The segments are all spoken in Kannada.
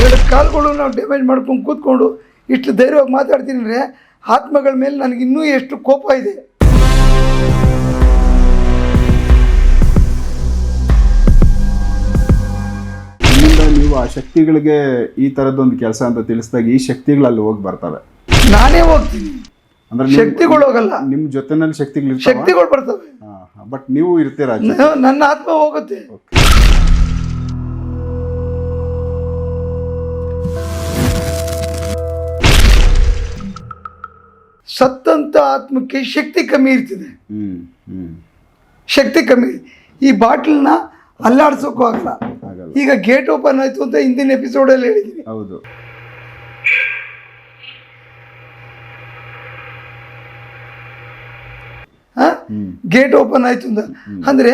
ಎರಡು ಕಾಲುಗಳು ನಾವು ಡ್ಯಾಮೇಜ್ ಮಾಡ್ಕೊಂಡು ಕೂತ್ಕೊಂಡು ಇಷ್ಟು ಧೈರ್ಯವಾಗಿ ಮಾತಾಡ್ತೀನಿ ಅಂದರೆ ಆತ್ಮಗಳ ಮೇಲೆ ನನಗೆ ಇನ್ನೂ ಎಷ್ಟು ಕೋಪ ಇದೆ. ಇಲ್ಲಿಂದ ನೀವು ಆ ಶಕ್ತಿಗಳಿಗೆ ಈ ಥರದ್ದೊಂದು ಕೆಲಸ ಅಂತ ತಿಳಿಸಿದಾಗ ಈ ಶಕ್ತಿಗಳು ಅಲ್ಲಿ ಹೋಗಿ ಬರ್ತವೆ. ನಾನೇ ಹೋಗ್ತೀನಿ. ಅಂದ್ರೆ ನಿಮ್- ಶಕ್ತಿಗಳು ಹೋಗಲ್ಲ. ನಿಮ್ ಜೊತೆನಲ್ಲಿ ಶಕ್ತಿಗಳು ಶಕ್ತಿಗಳು ಬರ್ತವೆ. ಬಟ್ ನೀವು ಇರ್ತೀರಾ. ನನ್ನ ಆತ್ಮ ಹೋಗುತ್ತೆ. ಸತ್ತಂತ ಆತ್ಮಕ್ಕೆ ಶಕ್ತಿ ಕಮ್ಮಿ ಇರ್ತದೆ. ಶಕ್ತಿ ಕಮ್ಮಿ. ಈ ಬಾಟ್ಲನ್ನ ಅಲ್ಲಾಡ್ಸೋಕ್ಕೂ ಆಗಲ್ಲ. ಈಗ ಗೇಟ್ ಓಪನ್ ಆಯ್ತು ಅಂತ ಹಿಂದಿನ ಎಪಿಸೋಡಲ್ಲಿ ಹೇಳಿದ್ದೀನಿ. ಹೌದು. ಗೇಟ್ ಓಪನ್ ಆಯ್ತು ಅಂತ. ಅಂದರೆ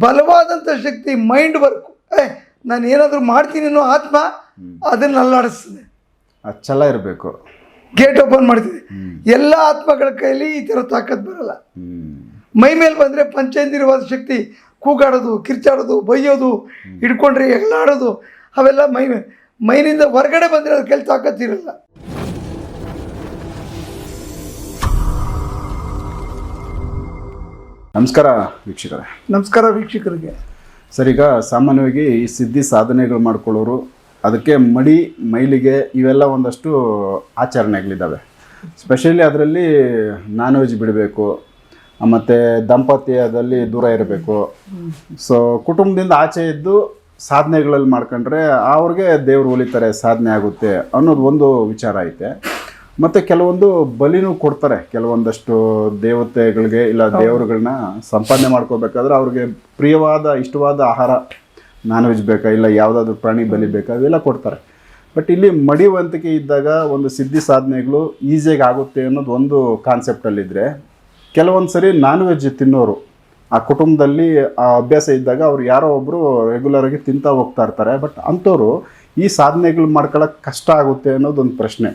ಬಲವಾದಂಥ ಶಕ್ತಿ ಮೈಂಡ್ ವರ್ಕ್ ಏ ನಾನು ಏನಾದರೂ ಮಾಡ್ತೀನಿ ಅನ್ನೋ ಆತ್ಮ ಅದನ್ನ ಅಲ್ಲಾಡಿಸ್ತದೆ. ಅದು ಛಲ ಇರಬೇಕು. ಗೇಟ್ ಓಪನ್ ಮಾಡ್ತಿದೆ ಎಲ್ಲ ಆತ್ಮಗಳ ಕೈಲಿ ಈ ಥರ ತಾಕತ್ ಬರಲ್ಲ. ಮೈ ಮೇಲೆ ಬಂದರೆ ಪಂಚೇಂದ್ರಿಯವಾದ ಶಕ್ತಿ ಕೂಗಾಡೋದು ಕಿರ್ಚಾಡೋದು ಬೈಯೋದು ಹಿಡ್ಕೊಂಡ್ರೆ ಎಗಲಾಡೋದು ಅವೆಲ್ಲ ಮೈ ಮೈನಿಂದ ಹೊರಗಡೆ ಬಂದರೆ ಅದ್ರ ಕೈಲಿ ತಾಕತ್ತಿರಲ್ಲ ನಮಸ್ಕಾರ ವೀಕ್ಷಕರೇ. ನಮಸ್ಕಾರ ವೀಕ್ಷಕರಿಗೆ. ಸರ್ ಈಗ ಸಾಮಾನ್ಯವಾಗಿ ಈ ಸಿದ್ಧಿ ಸಾಧನೆಗಳು ಮಾಡ್ಕೊಳ್ಳೋರು ಅದಕ್ಕೆ ಮಡಿ ಮೈಲಿಗೆ ಇವೆಲ್ಲ ಒಂದಷ್ಟು ಆಚರಣೆಗಳಿದ್ದಾವೆ. ಸ್ಪೆಷಲಿ ಅದರಲ್ಲಿ ನಾನ್ ವೆಜ್ ಬಿಡಬೇಕು ಮತ್ತು ದಂಪತಿಯದಲ್ಲಿ ದೂರ ಇರಬೇಕು. ಸೊ ಕುಟುಂಬದಿಂದ ಆಚೆ ಇದ್ದು ಸಾಧನೆಗಳಲ್ಲಿ ಮಾಡ್ಕೊಂಡ್ರೆ ಅವ್ರಿಗೆ ದೇವ್ರು ಒಲಿತಾರೆ ಸಾಧನೆ ಆಗುತ್ತೆ ಅನ್ನೋದು ಒಂದು ವಿಚಾರ ಐತೆ. ಮತ್ತು ಕೆಲವೊಂದು ಬಲಿನೂ ಕೊಡ್ತಾರೆ ಕೆಲವೊಂದಷ್ಟು ದೇವತೆಗಳಿಗೆ ಇಲ್ಲ ದೇವರುಗಳನ್ನ ಸಂಪಾದನೆ ಮಾಡ್ಕೋಬೇಕಾದ್ರೆ ಅವ್ರಿಗೆ ಪ್ರಿಯವಾದ ಇಷ್ಟವಾದ ಆಹಾರ ನಾನ್ ವೆಜ್ ಬೇಕಾ, ಇಲ್ಲ ಯಾವುದಾದ್ರು ಪ್ರಾಣಿ ಬಲಿ ಬೇಕಾ, ಇವೆಲ್ಲ ಕೊಡ್ತಾರೆ. ಬಟ್ ಇಲ್ಲಿ ಮಡಿವಂತಿಕೆ ಇದ್ದಾಗ ಒಂದು ಸಿದ್ಧಿ ಸಾಧನೆಗಳು ಈಸಿಯಾಗಿ ಆಗುತ್ತೆ ಅನ್ನೋದು ಒಂದು ಕಾನ್ಸೆಪ್ಟಲ್ಲಿದ್ದರೆ ಕೆಲವೊಂದು ಸರಿ ನಾನ್ ವೆಜ್ ತಿನ್ನೋರು, ಆ ಕುಟುಂಬದಲ್ಲಿ ಆ ಅಭ್ಯಾಸ ಇದ್ದಾಗ ಅವ್ರು ಯಾರೋ ಒಬ್ಬರು ರೆಗ್ಯುಲರಾಗಿ ತಿಂತಾ ಹೋಗ್ತಾ ಇರ್ತಾರೆ. ಬಟ್ ಅಂಥವ್ರು ಈ ಸಾಧನೆಗಳು ಮಾಡ್ಕೊಳ್ಳೋಕೆ ಕಷ್ಟ ಆಗುತ್ತೆ ಅನ್ನೋದೊಂದು ಪ್ರಶ್ನೆ.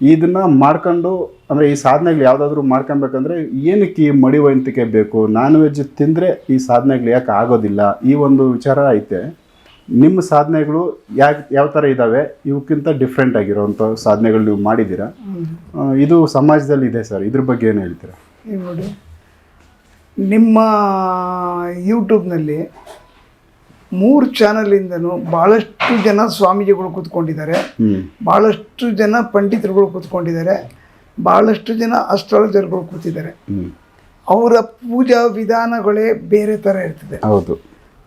ಇದನ್ನ ಮಾಡ್ಕೊಂಡು ಅಂದರೆ ಈ ಸಾಧನೆಗಳು ಯಾವುದಾದ್ರೂ ಮಾಡ್ಕೊಬೇಕಂದ್ರೆ ಏನಕ್ಕೆ ಈ ಮಡಿವಂತಿಕೆ ಬೇಕು? ನಾನ್ ವೆಜ್ ತಿಂದರೆ ಈ ಸಾಧನೆಗಳು ಯಾಕೆ ಆಗೋದಿಲ್ಲ? ಈ ಒಂದು ವಿಚಾರ ಐತೆ. ನಿಮ್ಮ ಸಾಧನೆಗಳು ಯಾಕೆ ಯಾವ ಥರ ಇದ್ದಾವೆ ಇವಕ್ಕಿಂತ ಡಿಫ್ರೆಂಟ್ ಆಗಿರೋವಂಥ ಸಾಧನೆಗಳು ನೀವು ಮಾಡಿದ್ದೀರಾ? ಇದು ಸಮಾಜದಲ್ಲಿ ಇದೆ ಸರ್. ಇದ್ರ ಬಗ್ಗೆ ಏನು ಹೇಳ್ತೀರಾ? ನೋಡಿ ನಿಮ್ಮ ಯೂಟ್ಯೂಬ್ನಲ್ಲಿ ಮೂರು ಚಾನಲಿಂದನೂ ಭಾಳಷ್ಟು ಜನ ಸ್ವಾಮೀಜಿಗಳು ಕೂತ್ಕೊಂಡಿದ್ದಾರೆ. ಭಾಳಷ್ಟು ಜನ ಪಂಡಿತರುಗಳು ಕೂತ್ಕೊಂಡಿದ್ದಾರೆ. ಭಾಳಷ್ಟು ಜನ ಅಸ್ಟ್ರಾಲಜರ್ಗಳು ಕೂತಿದ್ದಾರೆ. ಅವರ ಪೂಜಾ ವಿಧಾನಗಳೇ ಬೇರೆ ಥರ ಇರ್ತದೆ. ಹೌದು.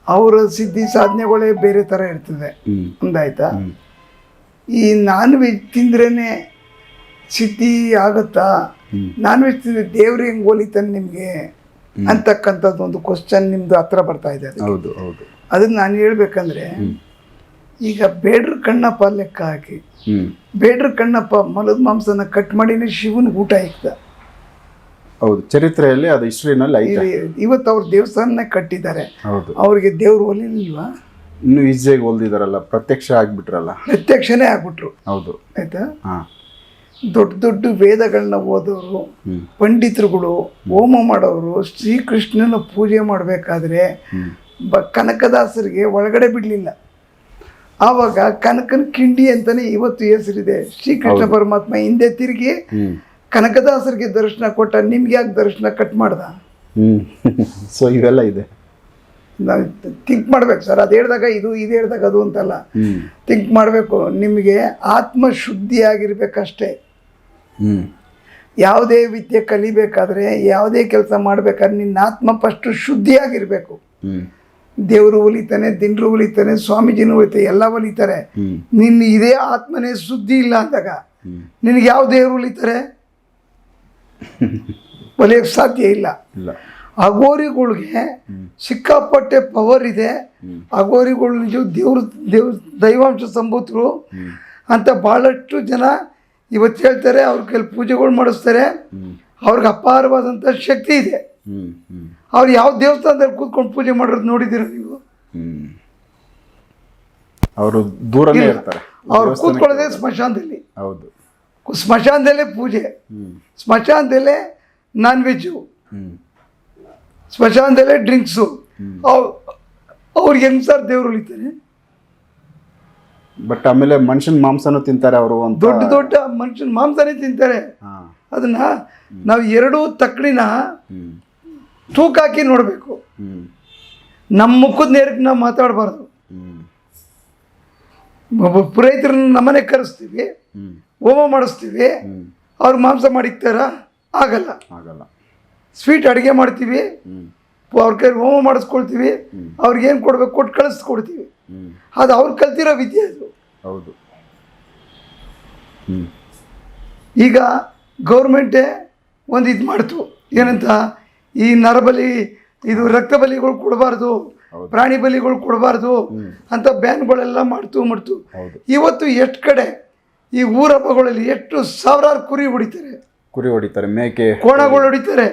ಅವರ ಸಿದ್ಧಿ ಸಾಧನೆಗಳೇ ಬೇರೆ ಥರ ಇರ್ತದೆ. ಒಂದಾಯ್ತಾ ಈ ನಾನ್ ವೆಜ್ ತಿಂದ್ರೇ ಸಿದ್ಧಿ ಆಗುತ್ತಾ? ನಾನ್ ವೆಜ್ ತಿಂದ್ರೆ ದೇವ್ರ ಹೆಂಗೆ ಒಲಿತಾನೆ ನಿಮಗೆ? ಅಂತಕ್ಕಂಥದ್ದು ಒಂದು ಕ್ವಶನ್ ನಿಮ್ಮದು ಹತ್ರ ಬರ್ತಾ ಇದೆ ಹೌದು ಹೌದು. ಅದನ್ನ ನಾನು ಹೇಳ್ಬೇಕಂದ್ರೆ ಈಗ ಬೇಡ್ರ ಕಣ್ಣಪ್ಪ ಲೆಕ್ಕ ಹಾಕಿ ಬೇಡ್ರ ಕಣ್ಣಪ್ಪ ಮಲದ ಮಾಂಸನ ಕಟ್ ಮಾಡಿನೇ ಶಿವನ್ ಊಟ ಇಕ್ತ ಹೌದು ಚರಿತ್ರೆಯಲ್ಲಿ ಅದು ಹಿಸ್ಟ್ರಿನಲ್ಲಿ ಇವತ್ತು ಅವ್ರ ದೇವಸ್ಥಾನ ಕಟ್ಟಿದ್ದಾರೆ. ಹೌದು. ಅವ್ರಿಗೆ ದೇವ್ರು ಒಲಿಲ್ವಾ ಇನ್ನು ಈಸಿಯಾಗಿ ಒಲ್ದಿದಾರಲ್ಲ ಪ್ರತ್ಯಕ್ಷ ಆಗ್ಬಿಟ್ರಲ್ಲ. ಪ್ರತ್ಯಕ್ಷನೇ ಆಗ್ಬಿಟ್ರು. ಹೌದು. ಆಯ್ತಾ? ದೊಡ್ಡ ದೊಡ್ಡ ವೇದಗಳನ್ನ ಓದೋರು ಪಂಡಿತರುಗಳು ಹೋಮ ಮಾಡೋರು ಶ್ರೀಕೃಷ್ಣನ ಪೂಜೆ ಮಾಡಬೇಕಾದ್ರೆ ಬ ಕನಕದಾಸರಿಗೆ ಒಳಗಡೆ ಬಿಡಲಿಲ್ಲ. ಆವಾಗ ಕನಕನ ಕಿಂಡಿ ಅಂತಾನೆ ಇವತ್ತು ಹೆಸರಿದೆ. ಶ್ರೀಕೃಷ್ಣ ಪರಮಾತ್ಮ ಹಿಂದೆ ತಿರುಗಿ ಕನಕದಾಸರಿಗೆ ದರ್ಶನ ಕೊಟ್ಟ ನಿಮ್ಗೆ ಯಾಕೆ ದರ್ಶನ ಕಟ್ ಮಾಡ್ದ? ಸೊ ಇವೆಲ್ಲ ಇದೆ. ನಾವು ಥಿಂಕ್ ಮಾಡ್ಬೇಕು ಸರ್. ಅದು ಹೇಳಿದಾಗ ಇದು ಇದು ಹೇಳಿದಾಗ ಅದು ಅಂತಲ್ಲ. ಥಿಂಕ್ ಮಾಡಬೇಕು. ನಿಮಗೆ ಆತ್ಮ ಶುದ್ಧಿಯಾಗಿರ್ಬೇಕಷ್ಟೇ ಯಾವುದೇ ವಿದ್ಯೆ ಕಲಿಬೇಕಾದ್ರೆ ಯಾವುದೇ ಕೆಲಸ ಮಾಡಬೇಕಾದ್ರೆ ನಿನ್ನ ಆತ್ಮ ಫಸ್ಟು ಶುದ್ಧಿಯಾಗಿರಬೇಕು. ದೇವರು ಒಲಿತಾನೆ ದಿನರು ಒಲಿತಾನೆ ಸ್ವಾಮೀಜಿನೂ ಒಲಿತಾರೆ ಎಲ್ಲ ಒಲಿತಾರೆ. ನಿನ್ನ ಇದೇ ಆತ್ಮನೇ ಸುದ್ದಿ ಇಲ್ಲ ಅಂದಾಗ ನಿನಗೆ ಯಾವ ದೇವರು ಒಲಿತಾರೆ? ಒಲಿಯೋಕ್ಕೆ ಸಾಧ್ಯ ಇಲ್ಲ. ಅಗೋರಿಗಳಿಗೆ ಸಿಕ್ಕಾಪಟ್ಟೆ ಪವರ್ ಇದೆ. ಅಗೋರಿಗಳು ನಿಜ ದೇವ್ರ ದೇವ್ ದೈವಾಂಶ ಸಂಭೂತರು ಅಂತ ಭಾಳಷ್ಟು ಜನ ಇವತ್ತು ಹೇಳ್ತಾರೆ ಅವ್ರ ಕೈಲಿ ಪೂಜೆಗಳು ಮಾಡಿಸ್ತಾರೆ. ಅವ್ರಿಗೆ ಅಪಾರವಾದಂಥ ಶಕ್ತಿ ಇದೆ. ಅವ್ರು ಯಾವ ದೇವಸ್ಥಾನದಲ್ಲಿ ಕೂತ್ಕೊಂಡು ಪೂಜೆ ಮಾಡೋದು ನೋಡಿದ್ದೀರ ನೀವು? ಅವರು ದೂರನೇ ಇರ್ತಾರೆ. ಅವ್ರು ಕೂತ್ಕೊಳ್ಳೋದೇ ಸ್ಮಶಾನದಲ್ಲಿ. ಹೌದು. ಸ್ಮಶಾನದಲ್ಲೇ ಪೂಜೆ. ಸ್ಮಶಾನದಲ್ಲೇ ನಾನ್ ವೆಜ್ಜು ಸ್ಮಶಾನದಲ್ಲೇ ಡ್ರಿಂಕ್ಸು ಅವ್ರಿಗೆ ಹೆಂಗ್ ಸರ್ ದೇವ್ರು ಉಳಿತಾರೆ? ಬಟ್ ಆಮೇಲೆ ಮನುಷ್ಯನ ಮಾಂಸನೂ ತಿಂತಾರೆ ಅವರು ದೊಡ್ಡ ದೊಡ್ಡ ಮನುಷ್ಯನ ಮಾಂಸನೇ ತಿಂತಾರೆ. ಅದನ್ನ ನಾವು ಎರಡೂ ತಕ್ಕಡಿನ ತೂಕ ಹಾಕಿ ನೋಡಬೇಕು. ನಮ್ಮ ಮುಖದ ನೇರಕ್ಕೆ ನಾವು ಮಾತಾಡಬಾರ್ದು ಪುರೋಹಿತರನ್ನ ನಮ್ಮನೆ ಕರೆಸ್ತೀವಿ ಹ್ಮ್ ಮಾಡಿಸ್ತೀವಿ ಅವ್ರ ಮಾಂಸ ಮಾಡಿಕ್ತಾರ ಆಗಲ್ಲ. ಆಗಲ್ಲ. ಸ್ವೀಟ್ ಅಡುಗೆ ಮಾಡ್ತೀವಿ ಅವ್ರ ಕೈ ಹೋಮ ಮಾಡಿಸ್ಕೊಳ್ತೀವಿ. ಅವ್ರಿಗೆ ಏನು ಕೊಡ್ಬೇಕು ಕೊಟ್ಟು ಕಳಿಸ್ಕೊಡ್ತೀವಿ. ಅದು ಅವ್ರು ಕಲ್ತಿರೋ ವಿದ್ಯೆ ಅದು. ಹೌದು. ಈಗ ಗೌರ್ಮೆಂಟೇ ಒಂದು ಇದು ಮಾಡ್ತು. ಏನಂತ? ಈ ನರಬಲಿ ಇದು ರಕ್ತ ಬಲಿಗಳು ಕೊಡಬಾರ್ದು. ಪ್ರಾಣಿ ಬಲಿಗಳು ಕೊಡಬಾರ್ದು ಅಂತ ಬ್ಯಾನ್ಗಳೆಲ್ಲ ಮಾಡ್ತು ಮಾಡ್ತು. ಇವತ್ತು ಎಷ್ಟು ಕಡೆ ಈ ಊರ ಹಬ್ಬಗಳಲ್ಲಿ ಎಷ್ಟು ಸಾವಿರಾರು ಕುರಿ ಹೊಡಿತಾರೆ. ಕುರಿ ಹೊಡಿತಾರೆ ಮೇಕೆ. ಕೋಣಗಳು ಹೊಡಿತಾರೆ.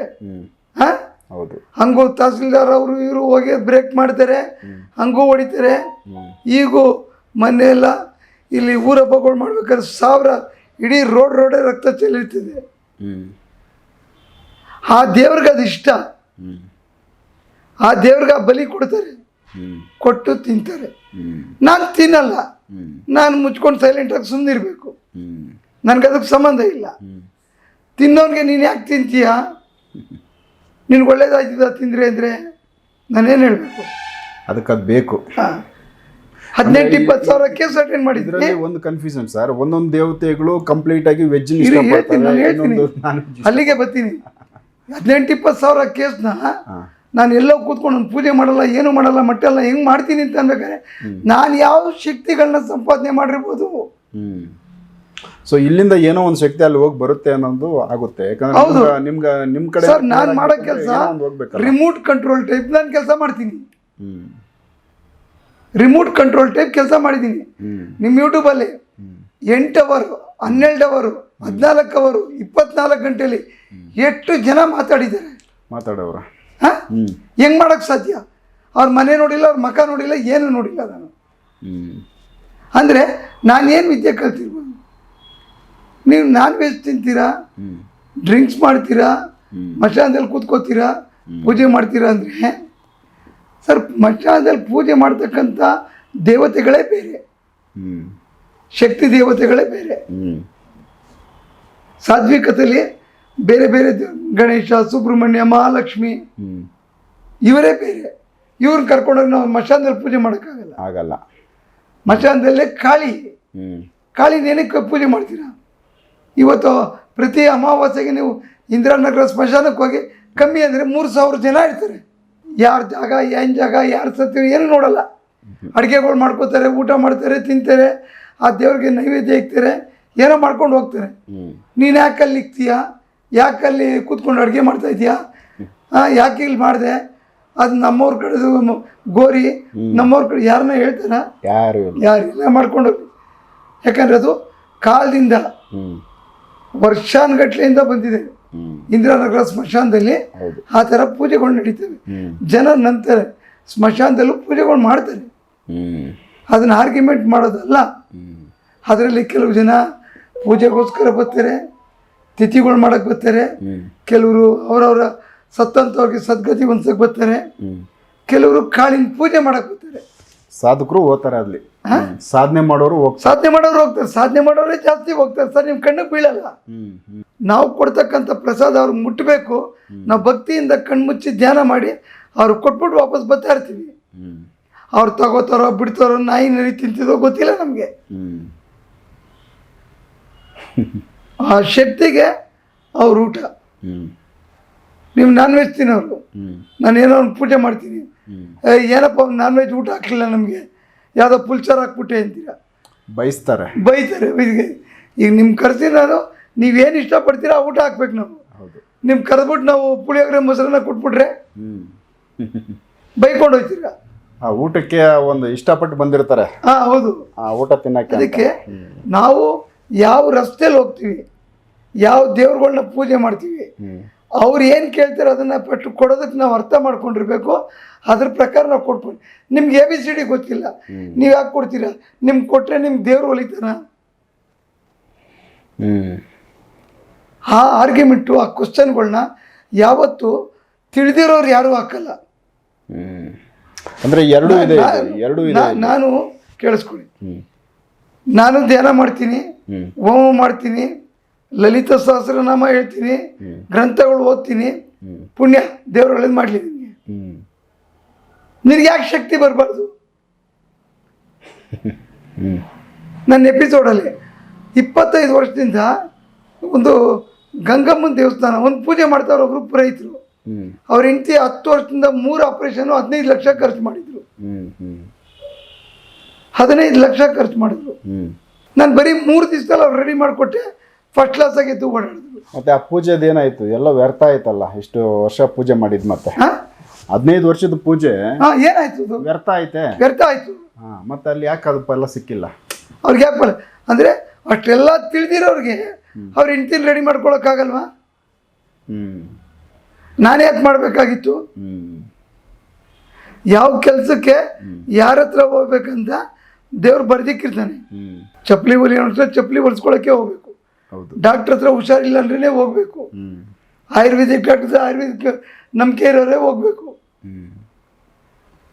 ಹೌದು. ಹಂಗೂ ತಹಸೀಲ್ದಾರ್ ಅವರು ಇವರು ಹೋಗಿ ಬ್ರೇಕ್ ಮಾಡ್ತಾರೆ ಹಂಗೂ ಹೊಡಿತಾರೆ. ಈಗೂ ಮೊನ್ನೆ ಎಲ್ಲ ಇಲ್ಲಿ ಊರ ಹಬ್ಬಗಳು ಮಾಡ್ಬೇಕಾದ್ರೆ ಸಾವಿರ ಇಡೀ ರೋಡ್ ರೋಡೇ ರಕ್ತ ಚೆಲ್ಲುತ್ತದೆ ಆ ದೇವ್ರಿಗೆ ಅದು ಇಷ್ಟ. ಆ ದೇವ್ರಿಗೆ ಆ ಬಲಿ ಕೊಡ್ತಾರೆ. ಕೊಟ್ಟು ತಿಂತಾರೆ. ನಾನು ತಿನ್ನಲ್ಲ. ನಾನು ಮುಚ್ಕೊಂಡು ಸೈಲೆಂಟಾಗಿ ಸುಮ್ಮನೆ ಇರಬೇಕು ನನಗೆ ಅದಕ್ಕೆ ಸಂಬಂಧ ಇಲ್ಲ. ತಿನ್ನೋನ್ಗೆ ನೀನು ಯಾಕೆ ತಿಂತೀಯ? ನಿನ್ಗೆ ಒಳ್ಳೇದಾಯ್ತದ ತಿಂದ್ರೆ ಅಂದರೆ ನಾನೇನು ಹೇಳಬೇಕು? ಅದಕ್ಕೆ ಅದು ಬೇಕು. ಹದಿನೆಂಟು ಇಪ್ಪತ್ತು ಸಾವಿರ ಕೇಸ್ ಅಟೆಂಡ್ ಮಾಡಿದ್ರೆ. ಒಂದು ಕನ್ಫ್ಯೂಷನ್ ಸರ್ ಒಂದೊಂದು ದೇವತೆಗಳು ಕಂಪ್ಲೀಟ್ ಆಗಿ ವೆಜ್ ಅಲ್ಲಿಗೆ ಬರ್ತೀನಿ. ಹದಿನೆಂಟು ಇಪ್ಪತ್ತು ಸಾವಿರ ಕೇಸ್ನ ನಾನು ಎಲ್ಲೋ ಕೂತ್ಕೊಂಡು ನಾನು ಪೂಜೆ ಮಾಡಲ್ಲ ಏನು ಮಾಡಲ್ಲ ಮಟ್ಟಲ್ಲ ಹೆಂಗೆ ಮಾಡ್ತೀನಿ ಅಂತ ಅನ್ಬೇಕಾದ್ರೆ ನಾನು ಯಾವ ಶಕ್ತಿಗಳನ್ನ ಸಂಪಾದನೆ ಮಾಡಿರ್ಬೋದು. ಸೊ ಇಲ್ಲಿಂದ ಏನೋ ಒಂದು ಶಕ್ತಿ ಅಲ್ಲಿ ಹೋಗಿ ಬರುತ್ತೆ ಅನ್ನೋದು ಆಗುತ್ತೆ. ಯಾಕಂದ್ರೆ. ನಿಮ್ಮ ನಿಮ್ಗ ನಿಮ್ ಕಡೆ ಸರ್ ನಾನು ಮಾಡೋ ಕೆಲಸ ರಿಮೋಟ್ ಕಂಟ್ರೋಲ್ ಟೈಪ್ ನಾನು ಕೆಲಸ ಮಾಡ್ತೀನಿ. ರಿಮೋಟ್ ಕಂಟ್ರೋಲ್ ಟೈಪ್ ಕೆಲಸ ಮಾಡಿದ್ದೀನಿ. ನಿಮ್ಮ ಯೂಟ್ಯೂಬಲ್ಲಿ ಎಂಟು ಅವರು ಹನ್ನೆರಡು ಅವರು ಹದಿನಾಲ್ಕು ಅವರು ಇಪ್ಪತ್ನಾಲ್ಕು ಗಂಟೆಯಲ್ಲಿ ಎಷ್ಟು ಜನ ಮಾತಾಡಿದ್ದಾರೆ? ಮಾತಾಡೋರು. ಹಾಂ? ಹೆಂಗೆ ಮಾಡೋಕ್ಕೆ ಸಾಧ್ಯ? ಅವ್ರ ಮನೆ ನೋಡಿಲ್ಲ ಅವ್ರ ಮಕ ನೋಡಿಲ್ಲ ಏನು ನೋಡಿಲ್ಲ ನಾನು. ಅಂದರೆ ನಾನೇನು ವಿದ್ಯೆ ಕಲ್ತಿರ್ಬೋದು ನೀವು ನಾನ್ ವೆಜ್ ತಿಂತೀರಾ ಡ್ರಿಂಕ್ಸ್ ಮಾಡ್ತೀರಾ. ಮಶಾನದಲ್ಲಿ ಕೂತ್ಕೋತೀರಾ? ಪೂಜೆ ಮಾಡ್ತೀರಾ ಅಂದರೆ? ಸರ್ ಮಶಾನದಲ್ಲಿ ಪೂಜೆ ಮಾಡ್ತಕ್ಕಂಥ ದೇವತೆಗಳೇ ಬೇರೆ. ಶಕ್ತಿ ದೇವತೆಗಳೇ ಬೇರೆ. ಸಾತ್ವಿಕತೆಯಲ್ಲಿ ಬೇರೆ ಬೇರೆ ಗಣೇಶ ಸುಬ್ರಹ್ಮಣ್ಯ ಮಹಾಲಕ್ಷ್ಮಿ ಇವರೇ ಬೇರೆ. ಇವ್ರನ್ನ ಕರ್ಕೊಂಡೋಗಿ ನಾವು ಮಶಾನದಲ್ಲಿ ಪೂಜೆ ಮಾಡೋಕ್ಕಾಗಲ್ಲ. ಆಗಲ್ಲ. ಮಶಾನದಲ್ಲೇ ಕಾಳಿ ಖಾಲಿ ಕಾಳಿ ನೆನಕ್ಕೆ ಪೂಜೆ ಮಾಡ್ತೀರಾ? ಇವತ್ತು ಪ್ರತಿ ಅಮಾವಾಸ್ಯೆಗೆ ನೀವು ಇಂದಿರಾನಗರ ಸ್ಮಶಾನಕ್ಕೆ ಹೋಗಿ ಕಮ್ಮಿ ಅಂದರೆ ಮೂರು ಸಾವಿರ ಜನ ಇರ್ತಾರೆ. ಯಾರ ಜಾಗ ಏನು ಜಾಗ ಯಾರು ಸತ್ತೀವಿ ಏನು ನೋಡಲ್ಲ. ಅಡುಗೆಗಳು ಮಾಡ್ಕೋತಾರೆ ಊಟ ಮಾಡ್ತಾರೆ ತಿಂತಾರೆ ಆ ದೇವ್ರಿಗೆ ನೈವೇದ್ಯ ಇಕ್ತಾರೆ. ಏನೋ ಮಾಡ್ಕೊಂಡು ಹೋಗ್ತಾರೆ ನೀನು ಯಾಕೆ ಅಲ್ಲಿ ಇಕ್ತೀಯಾ ಯಾಕೆ ಅಲ್ಲಿ ಕೂತ್ಕೊಂಡು ಅಡುಗೆ ಮಾಡ್ತಾ ಇದೀಯಾ? ಹಾಂ ಯಾಕೆ ಇಲ್ಲಿ ಮಾಡಿದೆ? ಅದು ನಮ್ಮವ್ರ ಕಡೆ ಗೋರಿ. ನಮ್ಮವ್ರ ಕಡೆ ಯಾರನ್ನ ಹೇಳ್ತಾರ? ಯಾರು ಇಲ್ಲ. ಯಾರಿಲ್ಲ ಮಾಡ್ಕೊಂಡು ಯಾಕಂದ್ರೆ ಅದು ಕಾಲದಿಂದ ವರ್ಷಾನ್ಗಟ್ಲೆಯಿಂದ ಬಂದಿದೆ. ಇಂದಿರಾನಗರ ಸ್ಮಶಾನದಲ್ಲಿ ಆ ಥರ ಪೂಜೆಗಳು ನಡೀತವೆ. ಜನ ನಂತರ ಸ್ಮಶಾನದಲ್ಲೂ ಪೂಜೆಗಳು ಮಾಡ್ತಾರೆ. ಅದನ್ನ ಆರ್ಗ್ಯುಮೆಂಟ್ ಮಾಡೋದಲ್ಲ. ಅದರಲ್ಲಿ ಕೆಲವು ಜನ ಪೂಜೆಗೋಸ್ಕರ ಬರ್ತಾರೆ ತಿಥಿಗಳು ಮಾಡಕ್ಕೆ ಬರ್ತಾರೆ ಕೆಲವರು ಅವರವರ ಸತ್ತಂತವ್ರಿಗೆ ಸದ್ಗತಿ ಹೊಂದಕ್ಕೆ ಬರ್ತಾರೆ ಕೆಲವರು ಕಾಳಿನ ಪೂಜೆ ಮಾಡಕ್ಕೆ ಬರ್ತಾರೆ. ಸಾಧಕರು ಹೋಗ್ತಾರೆ ಅಲ್ಲಿ. ಸಾಧನೆ ಮಾಡೋರು ಹೋಗ್ ಸಾಧನೆ ಮಾಡೋರು ಹೋಗ್ತಾರೆ. ಸಾಧನೆ ಮಾಡೋರೇ ಜಾಸ್ತಿ ಹೋಗ್ತಾರೆ. ಸರ್ ನಿಮ್ಮ ಕಣ್ಣಿಗೆ ಬೀಳಲ್ಲ. ನಾವು ಕೊಡ್ತಕ್ಕಂಥ ಪ್ರಸಾದ ಅವ್ರಿಗೆ ಮುಟ್ಟಬೇಕು ನಾವು ಭಕ್ತಿಯಿಂದ ಕಣ್ಮುಚ್ಚಿ ಧ್ಯಾನ ಮಾಡಿ ಅವ್ರಿಗೆ ಕೊಟ್ಬಿಟ್ಟು ವಾಪಸ್ ಬರ್ತಾ ಇರ್ತೀವಿ. ಅವ್ರು ತಗೋತಾರೋ ಬಿಡ್ತಾರೋ ನಾಯಿ ನರಿ ತಿಂತಿದೋ ಗೊತ್ತಿಲ್ಲ ನಮಗೆ. ಆ ಶಕ್ತಿಗೆ ಅವ್ರ ಊಟ. ನೀವು ನಾನ್ ವೆಜ್ ತಿನ್ನೋರು. ನಾನು ಏನೋ ಒಂದು ಪೂಜೆ ಮಾಡ್ತೀನಿ. ಏನಪ್ಪ ನಾನ್ ವೆಜ್ ಊಟ ಹಾಕಲಿಲ್ಲ ನಮಗೆ. ಯಾವುದೋ ಪುಲ್ಚಾರ್ ಹಾಕ್ಬಿಟ್ಟೆ ಅಂತೀರ? ಬಯಸ್ತಾರೆ ಬೈತಾರೆ. ಈಗ ನಿಮ್ಮ ಕರೆಸಿ ನಾನು ನೀವೇನು ಇಷ್ಟಪಡ್ತೀರಾ ಆ ಊಟ ಹಾಕ್ಬೇಕು ನಾವು. ಹೌದು. ನಿಮ್ಮ ಕರೆದ್ಬಿಟ್ಟು ನಾವು ಪುಳಿಯೋಗರೆ ಮೊಸರನ್ನ ಕೊಟ್ಬಿಟ್ರೆ ಬೈಕೊಂಡು ಹೋಗ್ತೀರಾ ಆ ಊಟಕ್ಕೆ ಒಂದು ಇಷ್ಟಪಟ್ಟು ಬಂದಿರ್ತಾರೆ. ಹಾ ಹೌದು. ಆ ಊಟ ತಿನ್ನಕ್ಕೆ ಅದಕ್ಕೆ ನಾವು ಯಾವ ರಸ್ತೆಯಲ್ಲಿ ಹೋಗ್ತೀವಿ ಯಾವ ದೇವ್ರುಗಳ್ನ ಪೂಜೆ ಮಾಡ್ತೀವಿ ಅವ್ರು ಏನು ಕೇಳ್ತಾರೆ ಅದನ್ನು ಪಟ್ಟು ಕೊಡೋದಕ್ಕೆ ನಾವು ಅರ್ಥ ಮಾಡ್ಕೊಂಡಿರ್ಬೇಕು ಅದ್ರ ಪ್ರಕಾರ ನಾವು ಕೊಟ್ಬೋದು ನಿಮ್ಗೆ ಎ ಬಿ ಸಿ ಡಿ ಗೊತ್ತಿಲ್ಲ ನೀವು ಯಾಕೆ ಕೊಡ್ತೀರಾ? ನಿಮ್ಗೆ ಕೊಟ್ಟರೆ ನಿಮ್ಮ ದೇವ್ರು ಒಲಿತಾನ? ಆ ಆರ್ಗ್ಯುಮೆಂಟು ಆ ಕ್ವಶನ್ಗಳನ್ನ ಯಾವತ್ತು ತಿಳಿದಿರೋರು ಯಾರೂ ಹಾಕಲ್ಲ. ಅಂದ್ರೆ ಎರಡೂ ಇದೆ ಇದು, ಎರಡೂ ಇದೆ ನಾನು ಕೇಳಿಸ್ಕೊಳ್ಳಿ. ನಾನು ಧ್ಯಾನ ಮಾಡ್ತೀನಿ ಹ್ಮ್. ಮಾಡ್ತೀನಿ ಲಲಿತ ಸಹಸ್ರನಾಮ ಹೇಳ್ತೀನಿ ಗ್ರಂಥಗಳು ಓದ್ತೀನಿ ಪುಣ್ಯ ದೇವ್ರು ಒಳ್ಳೇದು ಮಾಡಲಿ ನಿನಗೆ ನಿನಗೆ ಯಾಕೆ ಶಕ್ತಿ ಬರಬಾರ್ದು? ನನ್ನ ಎಪಿಸೋಡಲ್ಲಿ ಇಪ್ಪತ್ತೈದು ವರ್ಷದಿಂದ ಒಂದು ಗಂಗಮ್ಮನ ದೇವಸ್ಥಾನ ಒಂದು ಪೂಜೆ ಮಾಡ್ತಾರೆ ಒಬ್ರು ಪುರೋಹಿತರು. ಅವ್ರ ಹೆಂಡತಿ ಹತ್ತು ವರ್ಷದಿಂದ ಮೂರು ಆಪರೇಷನ್ ಹದಿನೈದು ಲಕ್ಷ ಖರ್ಚು ಮಾಡಿದ್ರು. ಹದಿನೈದು ಲಕ್ಷ ಖರ್ಚು ಮಾಡಿದ್ರು. ನಾನು ಬರೀ ಮೂರು ದಿವಸದಲ್ಲಿ ಅವ್ರು ರೆಡಿ ಮಾಡಿಕೊಟ್ಟೆ ಫಸ್ಟ್ ಕ್ಲಾಸ್ ಆಗಿ ಎದ್ದು ಓಡಾಡಿದ್ರು ಮತ್ತೆ ಆ ಪೂಜೆದು ಏನಾಯ್ತು? ಎಲ್ಲ ವ್ಯರ್ಥ ಆಯ್ತಲ್ಲ? ಇಷ್ಟು ವರ್ಷ ಪೂಜೆ ಮಾಡಿದ್ ಮತ್ತೆ? ಹಾಂ? ಹದಿನೈದು ವರ್ಷದ ಪೂಜೆ. ಹಾಂ ಏನಾಯ್ತು ಅದು? ವ್ಯರ್ಥ ಐತೆ ವ್ಯರ್ಥ ಆಯ್ತು. ಹಾ ಮತ್ತೆ ಅಲ್ಲಿ ಯಾಕೆ ಅದು ಎಲ್ಲ ಸಿಕ್ಕಿಲ್ಲ? ಅವ್ರಿಗೆ ಯಾಕೆ ಅಂದ್ರೆ ಅಂದರೆ ಅಷ್ಟೆಲ್ಲ ತಿಳಿದಿರೋರಿಗೆ ಅವ್ರ ಹೆಂಡ್ತಿನ ರೆಡಿ ಮಾಡ್ಕೊಳಕ್ಕಾಗಲ್ವಾ? ಹ್ಮ್. ನಾನು ಯಾಕೆ ಮಾಡಬೇಕಾಗಿತ್ತು? ಹ್ಮ್. ಯಾವ ಕೆಲಸಕ್ಕೆ ಯಾರ ಹತ್ರ ಹೋಗ್ಬೇಕಂತ ದೇವ್ರು ಬರ್ದಿಕ್ಕಿರ್ತಾನೆ. ಹ್ಮ್. ಚಪ್ಪಲಿ ಹೊಲಿ ಹತ್ರ ಚಪ್ಪಲಿ ಹೊಲಿಸ್ಕೊಳಕ್ಕೆ ಹೋಗ್ಬೇಕು. ಡಾಕ್ಟ್ರ್ ಹತ್ರ ಹುಷಾರಿಲ್ಲ ಅಂದ್ರೆ ಹೋಗ್ಬೇಕು. ಆಯುರ್ವೇದಿಕ್ ಡಾಕ್ಟರ್ ಆಯುರ್ವೇದಿಕ್ ನಂಬಿಕೆ ಇರೋರೇ ಹೋಗ್ಬೇಕು.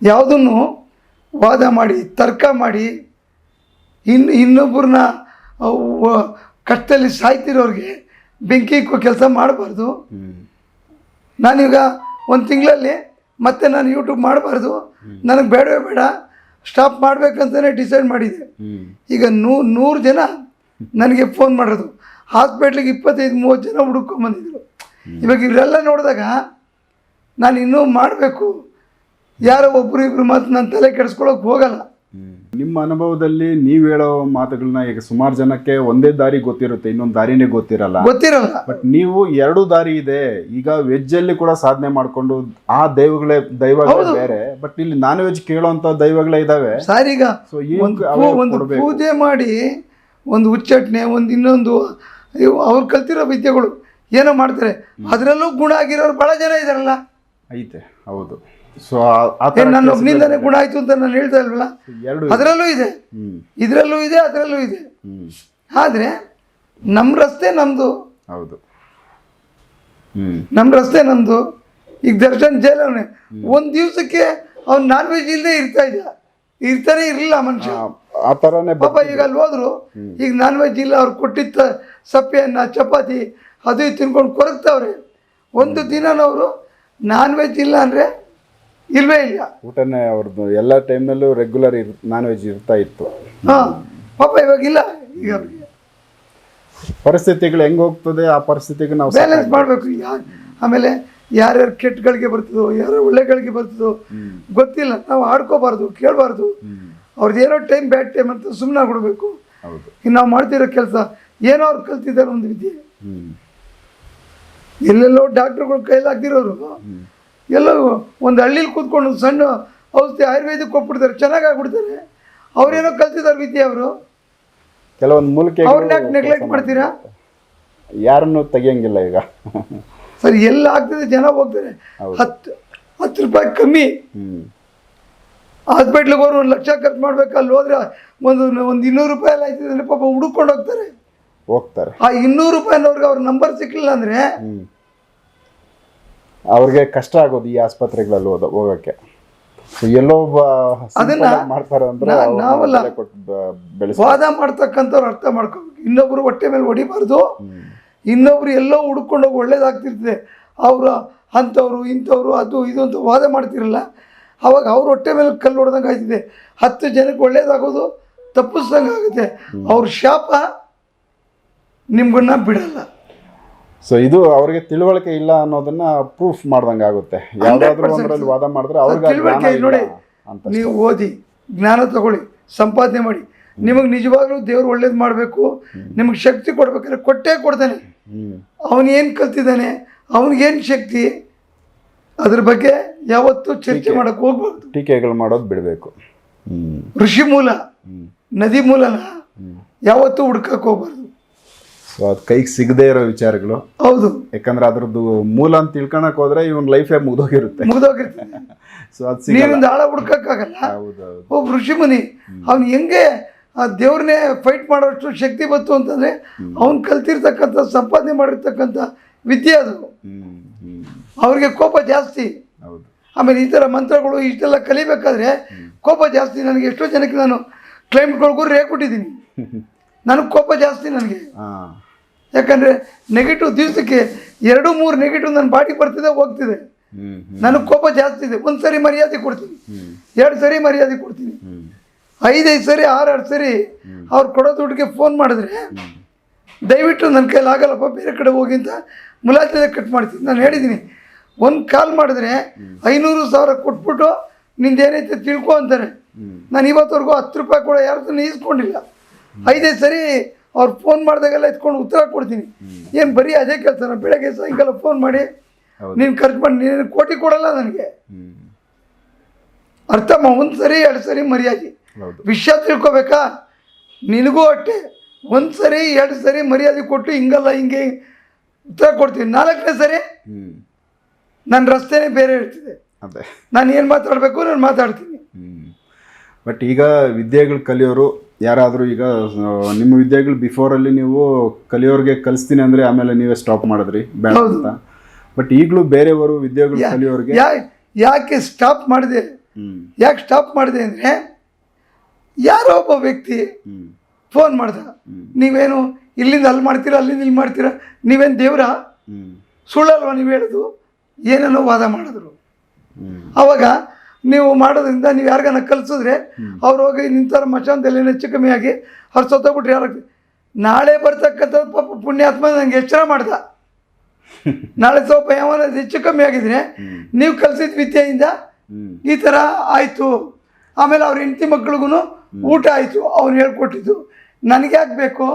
ಯಾವುದನ್ನು ವಾದ ಮಾಡಿ ತರ್ಕ ಮಾಡಿ ಇನ್ನು ಇನ್ನೊಬ್ಬರನ್ನ ಕಷ್ಟದಲ್ಲಿ ಸಾಯ್ತಿರೋರಿಗೆ ಬೆಂಕಿ ಇಕ್ಕೋ ಕೆಲಸ ಮಾಡಬಾರ್ದು. ನಾನೀಗ ಒಂದು ತಿಂಗಳಲ್ಲಿ ಮತ್ತೆ ನಾನು ಯೂಟ್ಯೂಬ್ ಮಾಡಬಾರ್ದು. ನನಗೆ ಬೇಡವೇ ಬೇಡ. ಸ್ಟಾಪ್ ಮಾಡಬೇಕಂತಲೇ ಡಿಸೈಡ್ ಮಾಡಿದೆ. ಈಗ ನೂ ನೂರು ಜನ ನನಗೆ ಫೋನ್ ಮಾಡೋದು ಹಾಸ್ಪಿಟ್ಲಿಗೆ ಇಪ್ಪತ್ತೈದು ಮೂವತ್ತು ಜನ ಹುಡುಕೊಂಬಂದಿದ್ರು ಇವಾಗ ಇವರೆಲ್ಲ ನೋಡಿದಾಗ ನಾನು ಇನ್ನೂ ಮಾಡಬೇಕು. ಯಾರೋ ಒಬ್ಬರು ಇಬ್ಬರು ಮಾತು ನನ್ನ ತಲೆ ಕೆಡಿಸ್ಕೊಳಕ್ಕೆ ಹೋಗಲ್ಲ. ನಿಮ್ಮ ಅನುಭವದಲ್ಲಿ ನೀವು ಹೇಳೋ ಮಾತುಗಳನ್ನ ಈಗ ಸುಮಾರು ಜನಕ್ಕೆ ಒಂದೇ ದಾರಿ ಗೊತ್ತಿರುತ್ತೆ ಇನ್ನೊಂದು ದಾರಿನೇ ಗೊತ್ತಿರಲ್ಲ. ಗೊತ್ತಿರಲ್ಲ. ಬಟ್ ನೀವು ಎರಡು ದಾರಿ ಇದೆ ಈಗ ವೆಜ್ ಅಲ್ಲಿ ಕೂಡ ಸಾಧನೆ ಮಾಡ್ಕೊಂಡು ಆ ದೈವಗಳೇ ದೈವಗಳೇ ಬೇರೆ ಬಟ್ ಇಲ್ಲಿ ನಾನ್ ವೆಜ್ ಕೇಳೋಂತ ದೈವಗಳೇ ಇದಾವೆ. ಸಾರಿಗ ಸೊ ಈ ಒಂದು. ಪೂಜೆ ಮಾಡಿ ಒಂದು ಉಚ್ಚಟ್ನೆ ಒಂದು ಇನ್ನೊಂದು ಅವ್ರು ಕಲ್ತಿರೋ ವಿದ್ಯೆಗಳು ಏನೋ ಮಾಡ್ತಾರೆ. ಅದರಲ್ಲೂ ಗುಣ ಆಗಿರೋರು ಬಹಳ ಜನ ಇದಾರಲ್ಲ. ಐತೆ ಹೌದು. ಸೊ ನನ್ನ ಒಬ್ಬನಿಂದನೇ ಗುಣ ಆಯ್ತು ಅಂತ ನಾನು ಹೇಳ್ತಾ ಇಲ್ವಲ್ಲ? ಅದರಲ್ಲೂ ಇದೆ. ಇದರಲ್ಲೂ ಇದೆ ಅದರಲ್ಲೂ ಇದೆ. ಆದ್ರೆ ನಮ್ಮ ರಸ್ತೆ ನಮ್ಮದು ಹೌದು. ನಮ್ಮ ರಸ್ತೆ ನಮ್ಮದು ಈಗ ದರ್ಶನ್ ಜೈಲವನೇ. ಒಂದು ದಿವಸಕ್ಕೆ ಅವ್ನು ನಾನ್ ವೆಜ್ ಇಲ್ಲದೆ ಇರ್ತಾ ಇದ್ದ ಇರ್ತಾನೆ ಇರಲಿಲ್ಲ ಮನುಷ್ಯ. ಆ- ಪಾಪ ಈಗ ಅಲ್ಲಿ ಹೋದ್ರು ಈಗ ನಾನ್ ವೆಜ್ ಇಲ್ಲ ಅವ್ರು ಕೊಟ್ಟಿದ್ದ ಸಪ್ಪೆಯನ್ನ ಚಪಾತಿ ಅದು ತಿನ್ಕೊಂಡು ಕೊರಗ್ತಾವ್ರೆ. ಒಂದು ದಿನನವರು ನಾನ್ ವೆಜ್ ಇಲ್ಲ ಅಂದರೆ ಇಲ್ವೇ ಇಲ್ಲ. ಊಟನೇ ಅವ್ರದ್ದು ಎಲ್ಲ ಟೈಮ್ನಲ್ಲೂ ರೆಗ್ಯುಲರ್ ಇರ್ ನಾನ್ ವೆಜ್ ಇರ್ತಾ ಇತ್ತು. ಹಾಂ ಪಾಪ ಇವಾಗಿಲ್ಲ ಈಗ ಅವ್ರಿಗೆ ಪರಿಸ್ಥಿತಿಗಳು ಹೆಂಗ್ ಹೋಗ್ತದೆ ಆ ಪರಿಸ್ಥಿತಿಗೆ ನಾವು ಬ್ಯಾಲೆನ್ಸ್ ಮಾಡಬೇಕು. ಆಮೇಲೆ ಯಾರ್ಯಾರು ಕೆಟ್ಟಗಳಿಗೆ ಬರ್ತದೋ ಯಾರು ಒಳ್ಳೆಗಳಿಗೆ ಬರ್ತದೋ ಗೊತ್ತಿಲ್ಲ. ನಾವು ಆಡ್ಕೋಬಾರ್ದು ಕೇಳಬಾರ್ದು. ಅವ್ರದ್ದು ಏನೋ ಟೈಮ್ ಬ್ಯಾಡ್ ಟೈಮ್ ಅಂತ ಸುಮ್ಮನೆ ಆಗ್ಬಿಡ್ಬೇಕು. ಹೌದು. ಇನ್ನು ನಾವು ಮಾಡ್ತಿರೋ ಕೆಲಸ ಏನೋ ಅವ್ರು ಕಲ್ತಿದ್ದಾರೆ ಒಂದು ವಿದ್ಯೆ. ಎಲ್ಲೆಲ್ಲೋ ಡಾಕ್ಟ್ರುಗಳು ಕೈಲಾಗ್ದಿರೋರು ಎಲ್ಲೋ ಒಂದು ಹಳ್ಳಿಲಿ ಕೂತ್ಕೊಂಡು ಒಂದು ಸಣ್ಣ ಔಷಧಿ ಆಯುರ್ವೇದಿಕ್ ಕೊಟ್ಬಿಡ್ತಾರೆ ಚೆನ್ನಾಗಿ ಆಗ್ಬಿಡ್ತಾರೆ ಅವ್ರೇನೋ ಕಲ್ತಿದ್ದಾರೆ ವಿದ್ಯೆ ಅವರು. ಕೆಲವೊಂದು ಮೂಲಕ್ಕೆ ಅವ್ರನ್ನ ಯಾಕೆ ನೆಗ್ಲೆಕ್ಟ್ ಮಾಡ್ತೀರಾ? ಯಾರನ್ನು ತೆಗಿಯಂಗಿಲ್ಲ ಈಗ. ಸರಿ ಎಲ್ಲ ಆಗ್ತದೆ ಜನ ಹೋಗ್ತಾರೆ. ಹತ್ತು ಹತ್ತು ರೂಪಾಯಿ ಕಮ್ಮಿ. ಹಾಸ್ಪಿಟ್ಲಿಗೆ ಹೋದ್ರೆ ಒಂದು ಲಕ್ಷ ಖರ್ಚು ಮಾಡ್ಬೇಕು ಅಲ್ಲಿ ಹೋದ್ರೆ ಒಂದು ಒಂದು ಇನ್ನೂರು ರೂಪಾಯಿ ಎಲ್ಲ ಆಯ್ತದೆ ಪಾಪ ಹುಡುಕೊಂಡು ಹೋಗ್ತಾರೆ. ಹೋಗ್ತಾರೆ. ಆ ಇನ್ನೂರು ರೂಪಾಯಿನವ್ರಿಗೆ ಅವ್ರ ನಂಬರ್ ಸಿಕ್ಕಿಲ್ಲ ಅಂದರೆ ಅವ್ರಿಗೆ ಕಷ್ಟ ಆಗೋದು ಈ ಆಸ್ಪತ್ರೆಗಳಲ್ಲಿ ಹೋದ ಹೋಗಕ್ಕೆ. ಎಲ್ಲೋ ಒಬ್ಬ ಮಾಡ್ತಾರೆ ಅಂದ್ರೆ ನಾವಲ್ಲ. ವಾದ ಮಾಡ್ತಕ್ಕಂಥವ್ರು ಅರ್ಥ ಮಾಡ್ಕೋಬೇಕು ಇನ್ನೊಬ್ರು ಹೊಟ್ಟೆ ಮೇಲೆ ಹೊಡಿಬಾರ್ದು. ಇನ್ನೊಬ್ರು ಎಲ್ಲೋ ಹುಡ್ಕೊಂಡು ಹೋಗಿ ಒಳ್ಳೇದಾಗ್ತಿರ್ತದೆ. ಅವರ ಅಂಥವ್ರು ಇಂಥವ್ರು ಅದು ಇದು ಅಂತ ವಾದ ಮಾಡ್ತಿರಲ್ಲ. ಅವಾಗ ಅವ್ರ ಹೊಟ್ಟೆ ಮೇಲೆ ಕಲ್ಲು ಹೊಡೆದಂಗೆ ಆಯ್ತಿದೆ ಹತ್ತು ಜನಕ್ಕೆ ಒಳ್ಳೇದಾಗೋದು ತಪ್ಪಿಸ್ದಂಗೆ ಆಗುತ್ತೆ. ಅವ್ರ ಶಾಪ ನಿಮ್ಗನ್ನ ಬಿಡಲ್ಲ. ಸೊ ಇದು ಅವರಿಗೆ ತಿಳುವಳಿಕೆ ಇಲ್ಲ ಅನ್ನೋದನ್ನ ಪ್ರೂಫ್ ಮಾಡ್ದಂಗೆ ಆಗುತ್ತೆ. ಯಾವ್ದಾದ್ರು ಒಂದರಲ್ಲಿ ವಾದ ಮಾಡಿದ್ರೆ ಅವ್ರಿಗೆ ನೋಡಿ ಅಂತ ನೀವು ಓದಿ ಜ್ಞಾನ ತಗೊಳ್ಳಿ ಸಂಪಾದನೆ ಮಾಡಿ. ನಿಮಗೆ ನಿಜವಾಗ್ಲೂ ದೇವ್ರು ಒಳ್ಳೇದು ಮಾಡಬೇಕು ನಿಮಗೆ ಶಕ್ತಿ ಕೊಡ್ಬೇಕಾದ್ರೆ ಕೊಟ್ಟೇ ಕೊಡ್ತಾನೆ. ಅವನೇನು ಕಲ್ತಿದ್ದಾನೆ ಅವನಿಗೇನು ಶಕ್ತಿ ಅದ್ರ ಬಗ್ಗೆ ಯಾವತ್ತೂ ಚರ್ಚೆ ಮಾಡಕ್ಕೆ ಹೋಗ್ಬಾರ್ದು. ಟೀಕೆಗಳು ಮಾಡೋದು ಬಿಡಬೇಕು. ಋಷಿ ಮೂಲ ನದಿ ಮೂಲನ ಯಾವತ್ತೂ ಹುಡ್ಕಕ್ಕೆ ಹೋಗ್ಬಾರ್ದು. ಸೊ ಅದು ಕೈಗೆ ಸಿಗದೇ ಇರೋ ವಿಚಾರಗಳು. ಹೌದು. ಯಾಕಂದ್ರೆ ಅದ್ರದ್ದು ಮೂಲ ಅಂತ ತಿಳ್ಕೊಳಕ್ ಹೋದ್ರೆ ಇವನ್ ಲೈಫೇ ಮುಗ್ದೋಗಿರುತ್ತೆ. ಮುಗಿದೋಗಿರ್ತದೆ ಸೊ ಅದು ನೀರಿಂದ ಆಳ ಹುಡ್ಕಕ್ಕಾಗಲ್ಲ. ಹೌದೌದು. ಒಬ್ಬ ಋಷಿಮುನಿ ಅವ್ನು ಹೆಂಗೆ ಆ ದೇವ್ರನ್ನೇ ಫೈಟ್ ಮಾಡೋಷ್ಟು ಶಕ್ತಿ ಬಂತು ಅಂತಂದರೆ ಅವ್ನು ಕಲ್ತಿರ್ತಕ್ಕಂಥ ಸಂಪಾದನೆ ಮಾಡಿರ್ತಕ್ಕಂಥ ವಿದ್ಯೆ ಅದು. ಅವ್ರಿಗೆ ಕೋಪ ಜಾಸ್ತಿ. ಹೌದು. ಆಮೇಲೆ ಈ ಥರ ಮಂತ್ರಗಳು ಇಷ್ಟೆಲ್ಲ ಕಲಿಬೇಕಾದ್ರೆ ಕೋಪ ಜಾಸ್ತಿ. ನನಗೆ ಎಷ್ಟೋ ಜನಕ್ಕೆ ನಾನು ಕ್ಲೈಂಟ್ಗಳಿಗೂ ರೇಟ್ ಕೊಟ್ಟಿದ್ದೀನಿ. ನನಗೆ ಕೋಪ ಜಾಸ್ತಿ ನನಗೆ. ಯಾಕಂದರೆ ನೆಗೆಟಿವ್ ದಿವಸಕ್ಕೆ ಎರಡು ಮೂರು ನೆಗೆಟಿವ್ ನನ್ನ ಬಾಡಿ ಬರ್ತಿದೆ ಹೋಗ್ತಿದೆ. ನನಗೆ ಕೋಪ ಜಾಸ್ತಿ ಇದೆ. ಒಂದು ಸರಿ ಮರ್ಯಾದೆ ಕೊಡ್ತೀನಿ. ಎರಡು ಸರಿ ಮರ್ಯಾದೆ ಕೊಡ್ತೀನಿ. ಐದೈದು ಸರಿ ಆರಾರು ಸರಿ ಅವ್ರು ಕೊಡೋ ದುಡ್ಡಿಗೆ ಫೋನ್ ಮಾಡಿದ್ರೆ ದಯವಿಟ್ಟು ನನ್ನ ಕೈಲಿ ಆಗಲ್ಲಪ್ಪ ಬೇರೆ ಕಡೆ ಹೋಗಿ ಅಂತ ಮುಲಾಜಿದೆ ಕಟ್ ಮಾಡ್ತೀನಿ. ನಾನು ಹೇಳಿದ್ದೀನಿ ಒಂದು ಕಾಲ್ ಮಾಡಿದ್ರೆ ಐನೂರು ಸಾವಿರ ಕೊಟ್ಬಿಟ್ಟು ನಿಂದೇನೈತೆ ತಿಳ್ಕೊ ಅಂತಾರೆ. ನಾನು ಇವತ್ತವರೆಗೂ ಹತ್ತು ರೂಪಾಯಿ ಕೂಡ ಯಾರ್ದು ಈಸ್ಕೊಂಡಿಲ್ಲ. ಐದೈದು ಸರಿ ಅವ್ರು ಫೋನ್ ಮಾಡಿದಾಗೆಲ್ಲ ಎತ್ಕೊಂಡು ಉತ್ತರ ಕೊಡ್ತೀನಿ. ಏನು ಬರೀ ಅದೇ ಕೆಲಸ ಬೆಳಗ್ಗೆ ಸಾಯಂಕಾಲ ಫೋನ್ ಮಾಡಿ ನೀನು ಖರ್ಚು ಮಾಡಿ ನೀನು ಕೋಟಿ ಕೊಡಲ್ಲ ನನಗೆ. ಅರ್ಥಮ್ಮ ಅರ್ಥ ಒಂದು ಸರಿ ಎರಡು ಸರಿ ಮರ್ಯಾದೆ. ವಿಷಯ ತಿಳ್ಕೊಬೇಕಾ? ನಿನಗೂ ಅಟ್ಟೆ ಒಂದು ಸರಿ ಎರಡು ಸರಿ ಮರ್ಯಾದೆ ಕೊಟ್ಟು ಹಿಂಗಲ್ಲ ಹಿಂಗೆ ಉತ್ತರ ಕೊಡ್ತೀನಿ. ನಾಲ್ಕನೇ ಸರಿ ನನ್ನ ರಸ್ತೆನೇ ಬೇರೆ ಇರ್ತಿದೆ. ನಾನು ಏನು ಮಾತಾಡಬೇಕು ನಾನು ಮಾತಾಡ್ತೀನಿ. ಬಟ್ ಈಗ ವಿದ್ಯೆಗಳು ಕಲಿಯೋರು ಯಾರಾದರೂ ಈಗ ನಿಮ್ಮ ವಿದ್ಯೆಗಳು ಬಿಫೋರಲ್ಲಿ ನೀವು ಕಲಿಯೋರಿಗೆ ಕಲಿಸ್ತೀನಿ ಅಂದರೆ ಆಮೇಲೆ ನೀವೇ ಸ್ಟಾಪ್ ಮಾಡಿದ್ರಿ ಬೇಡ ಅಂತ. ಬಟ್ ಈಗಲೂ ಬೇರೆಯವರು ವಿದ್ಯೆಗಳು ಕಲಿಯೋರಿಗೆ ಯಾಕೆ ಸ್ಟಾಪ್ ಮಾಡಿದೆ? ಯಾಕೆ ಸ್ಟಾಪ್ ಮಾಡಿದೆ ಅಂದರೆ ಯಾರೋ ಒಬ್ಬ ವ್ಯಕ್ತಿ ಫೋನ್ ಮಾಡ್ದ. ನೀವೇನು ಇಲ್ಲಿಂದ ಅಲ್ಲಿ ಮಾಡ್ತೀರಾ ಅಲ್ಲಿಂದ ಇಲ್ಲಿ ಮಾಡ್ತೀರಾ? ನೀವೇನು ದೇವ್ರ? ಸುಳ್ಳಲ್ವ ನೀವು ಹೇಳೋದು? ಏನೇನೋ ವಾದ ಮಾಡಿದ್ರು. ಅವಾಗ ನೀವು ಮಾಡೋದ್ರಿಂದ ನೀವು ಯಾರಿಗಾನ ಕಲಿಸಿದ್ರೆ ಅವ್ರು ಹೋಗಿ ನಿಂತಾರ ಮಶಾಂತಲ್ಲಿ ಹೆಚ್ಚು ಕಮ್ಮಿ ಆಗಿ ಅವ್ರು ಸತ್ತೋಗ್ಬಿಟ್ರೆ ಯಾರು ನಾಳೆ ಬರ್ತಕ್ಕಂಥ ಪಾಪ ಪುಣ್ಯಾತ್ಮ ನನಗೆ ಎಚ್ಚರ ಮಾಡ್ದ. ನಾಳೆ ಸ್ವಲ್ಪ ಯಾವನ ಹೆಚ್ಚು ಕಮ್ಮಿ ಆಗಿದ್ರೆ ನೀವು ಕಲಿಸಿದ ವಿದ್ಯೆಯಿಂದ ಈ ಥರ ಆಯಿತು. ಆಮೇಲೆ ಅವ್ರ ಹೆಂಡತಿ ಮಕ್ಳಿಗೂ ಊಟ ಆಯಿತು. ಅವ್ನು ಹೇಳ್ಕೊಟ್ಟಿದ್ದು. ನನಗೆ ಆಗಬೇಕು ಬೇಕು?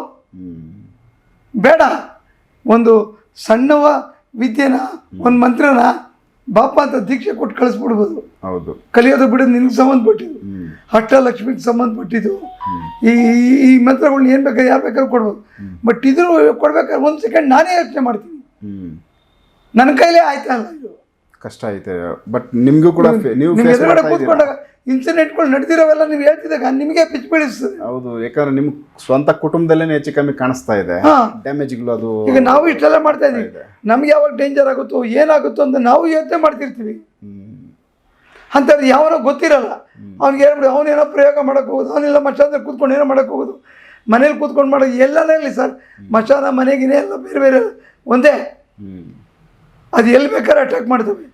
ಬೇಡ. ಒಂದು ಸಣ್ಣವ ವಿದ್ಯೆನ ಒಂದು ಮಂತ್ರನ ಬಾಪ ಅಂತ ದೀಕ್ಷೆ ಕೊಟ್ಟು ಕಳಿಸ್ಬಿಡ್ಬೋದು. ಹೌದು. ಕಲಿಯೋದು ಬಿಡೋದು ನಿನ್ಗೆ ಸಂಬಂಧಪಟ್ಟಿದ್ದು. ಹ್ಞೂ ಅಷ್ಟಲಕ್ಷ್ಮಿಗೆ ಸಂಬಂಧಪಟ್ಟಿದ್ದು. ಈ ಈ ಮಂತ್ರಗಳನ್ನ ಏನು ಬೇಕಾದ್ರೆ ಯಾರು ಬೇಕಾದ್ರೂ ಕೊಡ್ಬೋದು. ಬಟ್ ಇದ್ರ ಕೊಡ್ಬೇಕಾದ್ರೆ ಒಂದು ಸೆಕೆಂಡ್ ನಾನೇ ಯೋಚನೆ ಮಾಡ್ತೀನಿ. ನನ್ನ ಕೈಲೇ ಆಯ್ತಾ ಇಲ್ಲ ಇದು. ಕಷ್ಟ ಐತೆ. ಬಟ್ ನಿಮಗೂ ಕೂಡ ನೀವು ಕೂತ್ಕೊಂಡಾಗ ಇನ್ಸಿಡೆಂಟ್ಗಳು ನಡೆದಿರೋವೆಲ್ಲ ನೀವು ಹೇಳ್ತಿದ್ದಾಗ ನಿಮಗೆ ಪಿಚ್ ಬೀಳಿಸ್ತದೆ. ಹೌದು ಯಾಕಂದ್ರೆ ನಿಮ್ ಸ್ವಂತ ಕುಟುಂಬದಲ್ಲೇ ಹೆಚ್ಚು ಕಮ್ಮಿ ಕಾಣಿಸ್ತಾ ಇದೆ. ಹಾ. ಡ್ಯಾಮೇಜ್ಗಳು ಅದು ಈಗ ನಾವು ಇಷ್ಟೆಲ್ಲ ಮಾಡ್ತಾ ಇದೀವಿ ಇದೆ. ನಮ್ಗೆ ಯಾವಾಗ ಡೇಂಜರ್ ಆಗುತ್ತೋ ಏನಾಗುತ್ತೋ ಅಂತ ನಾವು ಯೋಚನೆ ಮಾಡ್ತಿರ್ತೀವಿ. ಹ್ಮ್. ಅಂಥದ್ದು ಯಾವನೋ ಗೊತ್ತಿರಲ್ಲ. ಅವ್ನಿಗೆ ಹೇಳ್ಬಿಡಿ ಅವನೇನೋ ಪ್ರಯೋಗ ಮಾಡಕ್ ಹೋಗೋದು ಅವನೆಲ್ಲ ಮಶಾನ ಕೂತ್ಕೊಂಡು ಏನೋ ಮಾಡಕ್ ಹೋಗೋದು. ಮನೇಲಿ ಕೂತ್ಕೊಂಡು ಮಾಡೋದು ಎಲ್ಲನೇ ಇರಲಿ ಸರ್. ಮಚಾನ ಮನೆಗಿನೇ ಎಲ್ಲ ಬೇರೆ ಬೇರೆ ಒಂದೇ. ಹ್ಮ್. ಅದು ಎಲ್ಲಿ ಬೇಕಾದ್ರೆ ಅಟ್ಯಾಕ್ ಮಾಡ್ತವೆ.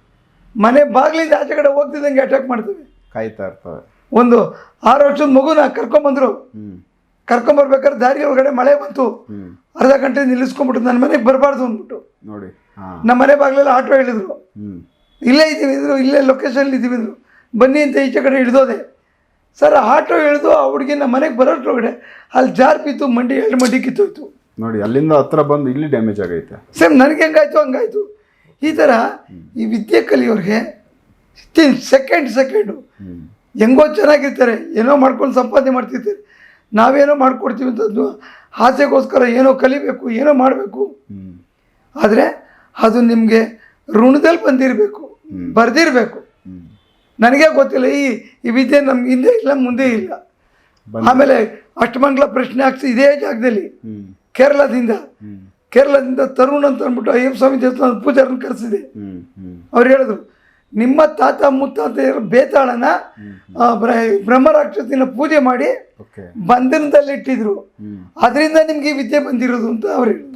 ಮನೆ ಬಾಗಿಲಿಂದ ಆಚೆ ಕಡೆ ಹೋಗ್ತಿದ್ದಂಗೆ ಅಟ್ಯಾಕ್ ಮಾಡ್ತವೆ. ಕಾಯ್ತಾ ಇರ್ತವೆ. ಒಂದು ಆರು ವರ್ಷದ ಮಗುನ ಕರ್ಕೊಂಬಂದ್ರು ಕರ್ಕೊಂಬರ್ಬೇಕಾದ್ರೆ ದಾರಿ ಒಳಗಡೆ ಮಳೆ ಬಂತು. ಅರ್ಧ ಗಂಟೆ ನಿಲ್ಲಿಸ್ಕೊಂಡ್ಬಿಟ್ಟು ನನ್ನ ಮನೆಗೆ ಬರಬಾರ್ದು ಅಂದ್ಬಿಟ್ಟು. ನೋಡಿ ನಮ್ಮ ಮನೆ ಬಾಗ್ಲೆಲ್ಲ ಆಟೋ ಹೇಳಿದ್ರು. ಇಲ್ಲೇ ಇದ್ದೀವಿ ಇದ್ರು ಇಲ್ಲೇ ಲೊಕೇಶನ್ ಇದ್ದೀವಿ ಇದ್ರು ಬನ್ನಿ ಅಂತ ಈಚೆ ಕಡೆ ಹಿಡ್ದೋದೆ. ಸರ್ ಆಟೋ ಇಳಿದು ಆ ಹುಡುಗಿ ನಮ್ಮ ಮನೆಗೆ ಬರೋಟ್ರೊಳಗಡೆ ಅಲ್ಲಿ ಜಾರ್ ಬಿತ್ತು ಮಂಡಿ ಎರಡು ಮಂಡಿ ಕಿತ್ತೋಯ್ತು. ನೋಡಿ ಅಲ್ಲಿಂದ ಹತ್ರ ಬಂದು ಇಲ್ಲಿ ಡ್ಯಾಮೇಜ್ ಆಗೈತೆ. ಸೇಮ್ ನನಗೆ ಹೆಂಗಾಯ್ತು ಹಂಗಾಯ್ತು. ಈ ಥರ ಈ ವಿದ್ಯೆ ಕಲಿಯೋರಿಗೆ ಸೆಕೆಂಡ್ ಸೆಕೆಂಡು ಹ್ಮ್ ಹೆಂಗೋ ಚೆನ್ನಾಗಿರ್ತಾರೆ ಏನೋ ಮಾಡ್ಕೊಂಡು ಸಂಪಾದನೆ ಮಾಡ್ತಿರ್ತಾರೆ. ನಾವೇನೋ ಮಾಡ್ಕೊಡ್ತೀವಿ ಅಂತದ್ದು ಆಸೆಗೋಸ್ಕರ ಏನೋ ಕಲಿಬೇಕು ಏನೋ ಮಾಡಬೇಕು. ಆದರೆ ಅದು ನಿಮಗೆ ಋಣದಲ್ಲಿ ಬಂದಿರಬೇಕು ಬರ್ದಿರಬೇಕು. ನನಗೆ ಗೊತ್ತಿಲ್ಲ ಈ ಈ ವಿದ್ಯೆ ನಮ್ಗೆ ಹಿಂದೆ ಇಲ್ಲ ಮುಂದೆ ಇಲ್ಲ. ಆಮೇಲೆ ಅಷ್ಟಮಂಗ್ಲ ಪ್ರಶ್ನೆ ಹಾಕ್ಸಿ ಇದೇ ಜಾಗದಲ್ಲಿ ಕೇರಳದಿಂದ. ಕೇರಳದಿಂದ ತರುಣ್ ಅಂತ ಅಂದ್ಬಿಟ್ಟು ಅಯ್ಯಪ್ಪ ಸ್ವಾಮಿ ದೇವಸ್ಥಾನದ ಪೂಜಾರನ್ನು ಕರೆಸಿದೆ. ಅವ್ರು ಹೇಳಿದ್ರು ನಿಮ್ಮ ತಾತ ಮುತ್ತಾತ ಇರೋ ಬೇತಾಳನ ಬ್ರಹ್ಮರಾಕ್ಷಸಿನ ಪೂಜೆ ಮಾಡಿ ಬಂಧನದಲ್ಲಿ ಇಟ್ಟಿದ್ರು ಅದರಿಂದ ನಿಮ್ಗೆ ಈ ವಿದ್ಯೆ ಬಂದಿರೋದು ಅಂತ ಅವ್ರು ಹೇಳಿದ್ರು.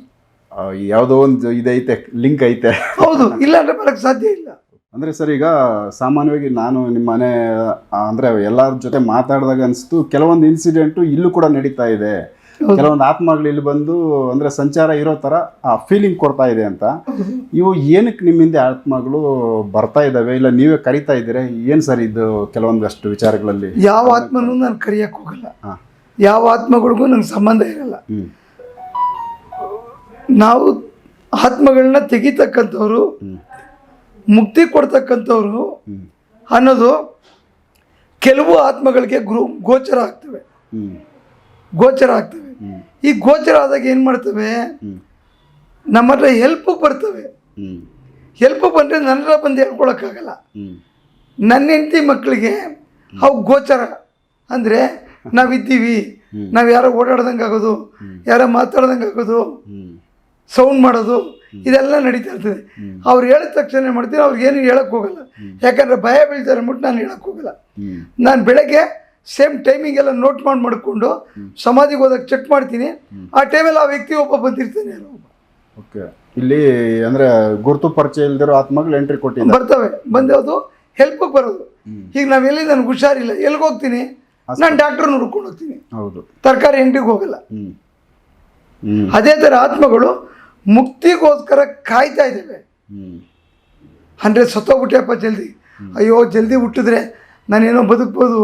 ಯಾವುದೋ ಒಂದು ಇದೈತೆ ಲಿಂಕ್ ಐತೆ. ಹೌದು ಇಲ್ಲ ಅಂದ್ರೆ ಬರಕ್ಕೆ ಸಾಧ್ಯ ಇಲ್ಲ. ಅಂದ್ರೆ ಸರ್ ಈಗ ಸಾಮಾನ್ಯವಾಗಿ ನಾನು ನಿಮ್ಮ ಮನೆ ಅಂದ್ರೆ ಎಲ್ಲರ ಜೊತೆ ಮಾತಾಡಿದಾಗ ಅನಿಸ್ತು ಕೆಲವೊಂದು ಇನ್ಸಿಡೆಂಟು ಇಲ್ಲೂ ಕೂಡ ನಡೀತಾ ಇದೆ. ಕೆಲವೊಂದು ಆತ್ಮಗಳು ಇಲ್ಲಿ ಬಂದು ಅಂದ್ರೆ ಸಂಚಾರ ಇರೋ ತರ ಆ ಫೀಲಿಂಗ್ ಕೊಡ್ತಾ ಇದೆ ಅಂತ. ಇವು ಏನಕ್ಕೆ ನಿಮ್ಮಿಂದ ಆತ್ಮಗಳು ಬರ್ತಾ ಇದ್ದಾವೆ? ಇಲ್ಲ ನೀವೇ ಕರಿತಾ ಇದ್ದೀರಾ? ಏನ್ ಸರ್ ಇದು ಕೆಲವೊಂದಷ್ಟು ವಿಚಾರಗಳಲ್ಲಿ? ಯಾವ ಆತ್ಮನೂ ನಾನು ಕರಿಯಕ್ಕೆ ಹೋಗಲ್ಲ. ಯಾವ ಆತ್ಮಗಳಿಗೂ ನಂಗೆ ಸಂಬಂಧ ಇರಲ್ಲ. ನಾವು ಆತ್ಮಗಳನ್ನ ತೆಗಿತಕ್ಕಂಥವ್ರು ಮುಕ್ತಿ ಕೊಡ್ತಕ್ಕಂಥವ್ರು ಅನ್ನೋದು ಕೆಲವು ಆತ್ಮಗಳಿಗೆ ಗುರು ಗೋಚರ ಆಗ್ತವೆ. ಗೋಚರ ಆಗ್ತವೆ. ಈ ಗೋಚರ ಆದಾಗ ಏನು ಮಾಡ್ತವೆ? ನಮ್ಮ ಹತ್ರ ಹೆಲ್ಪಿಗೆ ಬರ್ತವೆ. ಹೆಲ್ಪ್ ಬಂದರೆ ನನ್ನ ಹತ್ರ ಬಂದು ಹೇಳ್ಕೊಳಕ್ಕಾಗಲ್ಲ. ನನ್ನ ಹೆಂಡತಿ ಮಕ್ಕಳಿಗೆ ಅವು ಗೋಚರ. ಅಂದರೆ ನಾವಿದ್ದೀವಿ. ನಾವು ಯಾರೋ ಓಡಾಡ್ದಂಗೆ ಆಗೋದು. ಯಾರೋ ಮಾತಾಡ್ದಂಗೆ ಆಗೋದು. ಸೌಂಡ್ ಮಾಡೋದು. ಇದೆಲ್ಲ ನಡೀತಾ ಇರ್ತದೆ. ಅವ್ರು ಹೇಳಿದ ತಕ್ಷಣ ಏನು ಮಾಡ್ತೀನಿ. ಅವ್ರಿಗೆ ಏನು ಹೇಳಕ್ಕೆ ಹೋಗಲ್ಲ ಯಾಕಂದರೆ ಭಯ ಬೀಳ್ತಾರೆ ಅಂದ್ಬಿಟ್ಟು ನಾನು ಹೇಳಕ್ಕೆ ಹೋಗಲ್ಲ. ನಾನು ಬೆಳಗ್ಗೆ ಸೇಮ್ ಟೈಮಿಂಗ್ ಎಲ್ಲ ನೋಟ್ ಮಾಡಿ ಮಾಡಿಕೊಂಡು ಸಮಾಧಿಗೆ ಹೋದಾಗ ಚೆಕ್ ಮಾಡ್ತೀನಿ. ಆ ಟೈಮಲ್ಲಿ ಆ ವ್ಯಕ್ತಿ ಒಬ್ಬ ಬಂದಿರ್ತಾನೆ. ಯಾರೋ ಒಬ್ಬ. ಓಕೆ ಇಲ್ಲಿ ಅಂದ್ರೆ ಗುರುತು ಪರಿಚಯ ಇಲ್ದಿರೋ ಆತ್ಮಗಳು ಎಂಟ್ರಿ ಕೊಟ್ಟಿದ್ದಾರೆ. ಬರ್ತವೆ. ಬಂದೋದು ಹೆಲ್ಪಿಗೆ ಬರೋದು. ಈಗ ನಾವೆಲ್ಲಿ ನನ್ಗೆ ಹುಷಾರಿಲ್ಲ ಎಲ್ಲಿಗೆ ಹೋಗ್ತೀನಿ? ನಾನು ಡಾಕ್ಟ್ರನ್ನ ಹುಡ್ಕೊಂಡು ಹೋಗ್ತೀನಿ. ಹೌದು. ತರಕಾರಿ ಎಂಟ್ರಿಗೆ ಹೋಗಲ್ಲ. ಅದೇ ಥರ ಆತ್ಮಗಳು ಮುಕ್ತಿಗೋಸ್ಕರ ಕಾಯ್ತಾ ಇದ್ದಾವೆ. ಅಂದರೆ ಸತ್ತೋಗ್ಬಿಟ್ಟೆಪ್ಪ ಜಲ್ದಿ. ಅಯ್ಯೋ ಜಲ್ದಿ ಹುಟ್ಟಿದ್ರೆ ನಾನೇನೋ ಬದುಕ್ಬೋದು.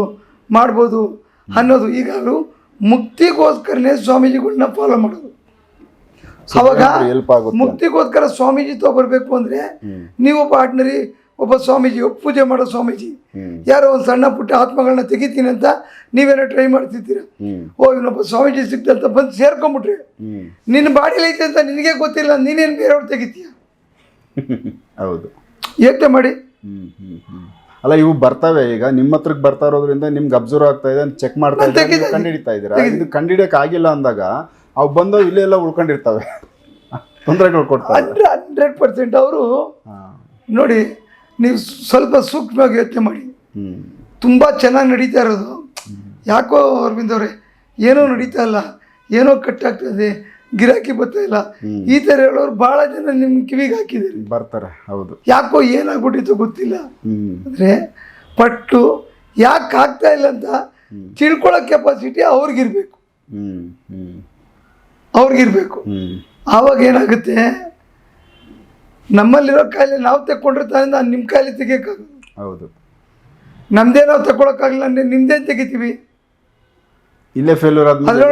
ಮಾಡ್ಬೋದು ಅನ್ನೋದು ಈಗ ಅವರು ಮುಕ್ತಿಗೋಸ್ಕರನೇ ಸ್ವಾಮೀಜಿಗಳನ್ನ ಫಾಲೋ ಮಾಡೋದು. ಅವಾಗ ಮುಕ್ತಿಗೋಸ್ಕರ ಸ್ವಾಮೀಜಿ ತಗೊಬರ್ಬೇಕು ಅಂದರೆ ನೀವು ಪಾರ್ಟ್ನರಿ ಒಬ್ಬ ಸ್ವಾಮೀಜಿ ಒಬ್ಬ ಪೂಜೆ ಮಾಡೋ ಸ್ವಾಮೀಜಿ. ಯಾರೋ ಒಂದು ಸಣ್ಣ ಪುಟ್ಟ ಆತ್ಮಗಳನ್ನ ತೆಗಿತೀನಿ ಅಂತ ನೀವೇನೋ ಟ್ರೈ ಮಾಡ್ತಿದ್ದೀರ? ಹ್ಮ್. ಓ ಇವನೊಬ್ಬ ಸ್ವಾಮೀಜಿ ಸಿಕ್ತಂತ ಬಂದು ಸೇರ್ಕೊಂಬಿಟ್ರೆ ಹ್ಮ್. ನಿನ್ನ ಬಾಡಿಲಿ ಐತೆ ಅಂತ ನಿನಗೆ ಗೊತ್ತಿಲ್ಲ ನೀನೇನು ಬೇರೆಯವ್ರು ತೆಗಿತೀಯ? ಹೌದು. ಯೋಚನೆ ಮಾಡಿ. ಅಲ್ಲ ಇವು ಬರ್ತವೆ. ಈಗ ನಿಮ್ಮ ಹತ್ರಕ್ಕೆ ಬರ್ತಾ ಇರೋದ್ರಿಂದ ನಿಮ್ಗೆ ಅಬ್ಸರ್ವ್ ಆಗ್ತಾ ಇದೆ ಚೆಕ್ ಮಾಡ್ತಾ ಇದೆ ಇದ್ದಾರೆ ತೆಗಿತಾ ಕಂಡು ಹಿಡಿತಾ ಇದ್ದೀರಾ? ಇದು ಕಂಡು ಹಿಡಿಯಕ್ ಆಗಿಲ್ಲ ಅಂದಾಗ ಅವು ಬಂದು ಇಲ್ಲೇ ಎಲ್ಲ ಉಳ್ಕೊಂಡಿರ್ತವೆ. ತೊಂದರೆಗಳು ಕೊಡ್ತಾರೆ ಹಂಡ್ರೆಡ್ ಹಂಡ್ರೆಡ್ ಪರ್ಸೆಂಟ್ ಅವರು ನೋಡಿ ನೀವು ಸ್ವಲ್ಪ ಸೂಕ್ಷ್ಮವಾಗಿ ಯೋಚನೆ ಮಾಡಿ. ತುಂಬ ಚೆನ್ನಾಗಿ ನಡೀತಾ ಇರೋದು. ಯಾಕೋ ಅರವಿಂದ್ ಅವರೇ ಏನೋ ನಡೀತಾ ಇಲ್ಲ. ಏನೋ ಕಟ್ಟಾಗ್ತದೆ ಗಿರಾಕಿ ಬರ್ತಾ ಇಲ್ಲ. ಈ ತರ ಹೇಳೋರು ಬಹಳ ಜನ ನಿಮ್ಮ ಕಿವಿಗೆ ಹಾಕಿದ್ದೀರಿ. ಬರ್ತಾರೆ ಹೌದು. ಯಾಕೋ ಏನಾಗ್ಬಿಟ್ಟಿತ್ತು ಗೊತ್ತಿಲ್ಲ. ಅಂದ್ರೆ ಪಟ್ಟು ಯಾಕೆ ಆಗ್ತಾ ಇಲ್ಲ ಅಂತ ತಿಳ್ಕೊಳ್ಳೋ ಕೆಪಾಸಿಟಿ ಅವ್ರಿಗಿರ್ಬೇಕು. ಅವ್ರಿಗಿರ್ಬೇಕು. ಆವಾಗ ಏನಾಗುತ್ತೆ? ನಮ್ಮಲ್ಲಿರೋ ಕಾಯಿಲೆ ನಾವು ತೆಕ್ಕೊಂಡ್ರೆ ತಾನೇ ನಾನು ನಿಮ್ಮ ಕಾಯಿಲೆ ತೆಗಿಯೋಕ್ಕಾಗಲ್ಲ. ಹೌದು. ನಮ್ಮದೇ ನಾವು ತಗೊಳಕ್ಕಾಗಲ್ಲ ಅಂದರೆ ನಿಮ್ಮದೇ ತೆಗಿತೀವಿ? ಇಲ್ಲೇ ಫೇಲ್ಯೂರ್ ಆದ್ಮೇಲೆ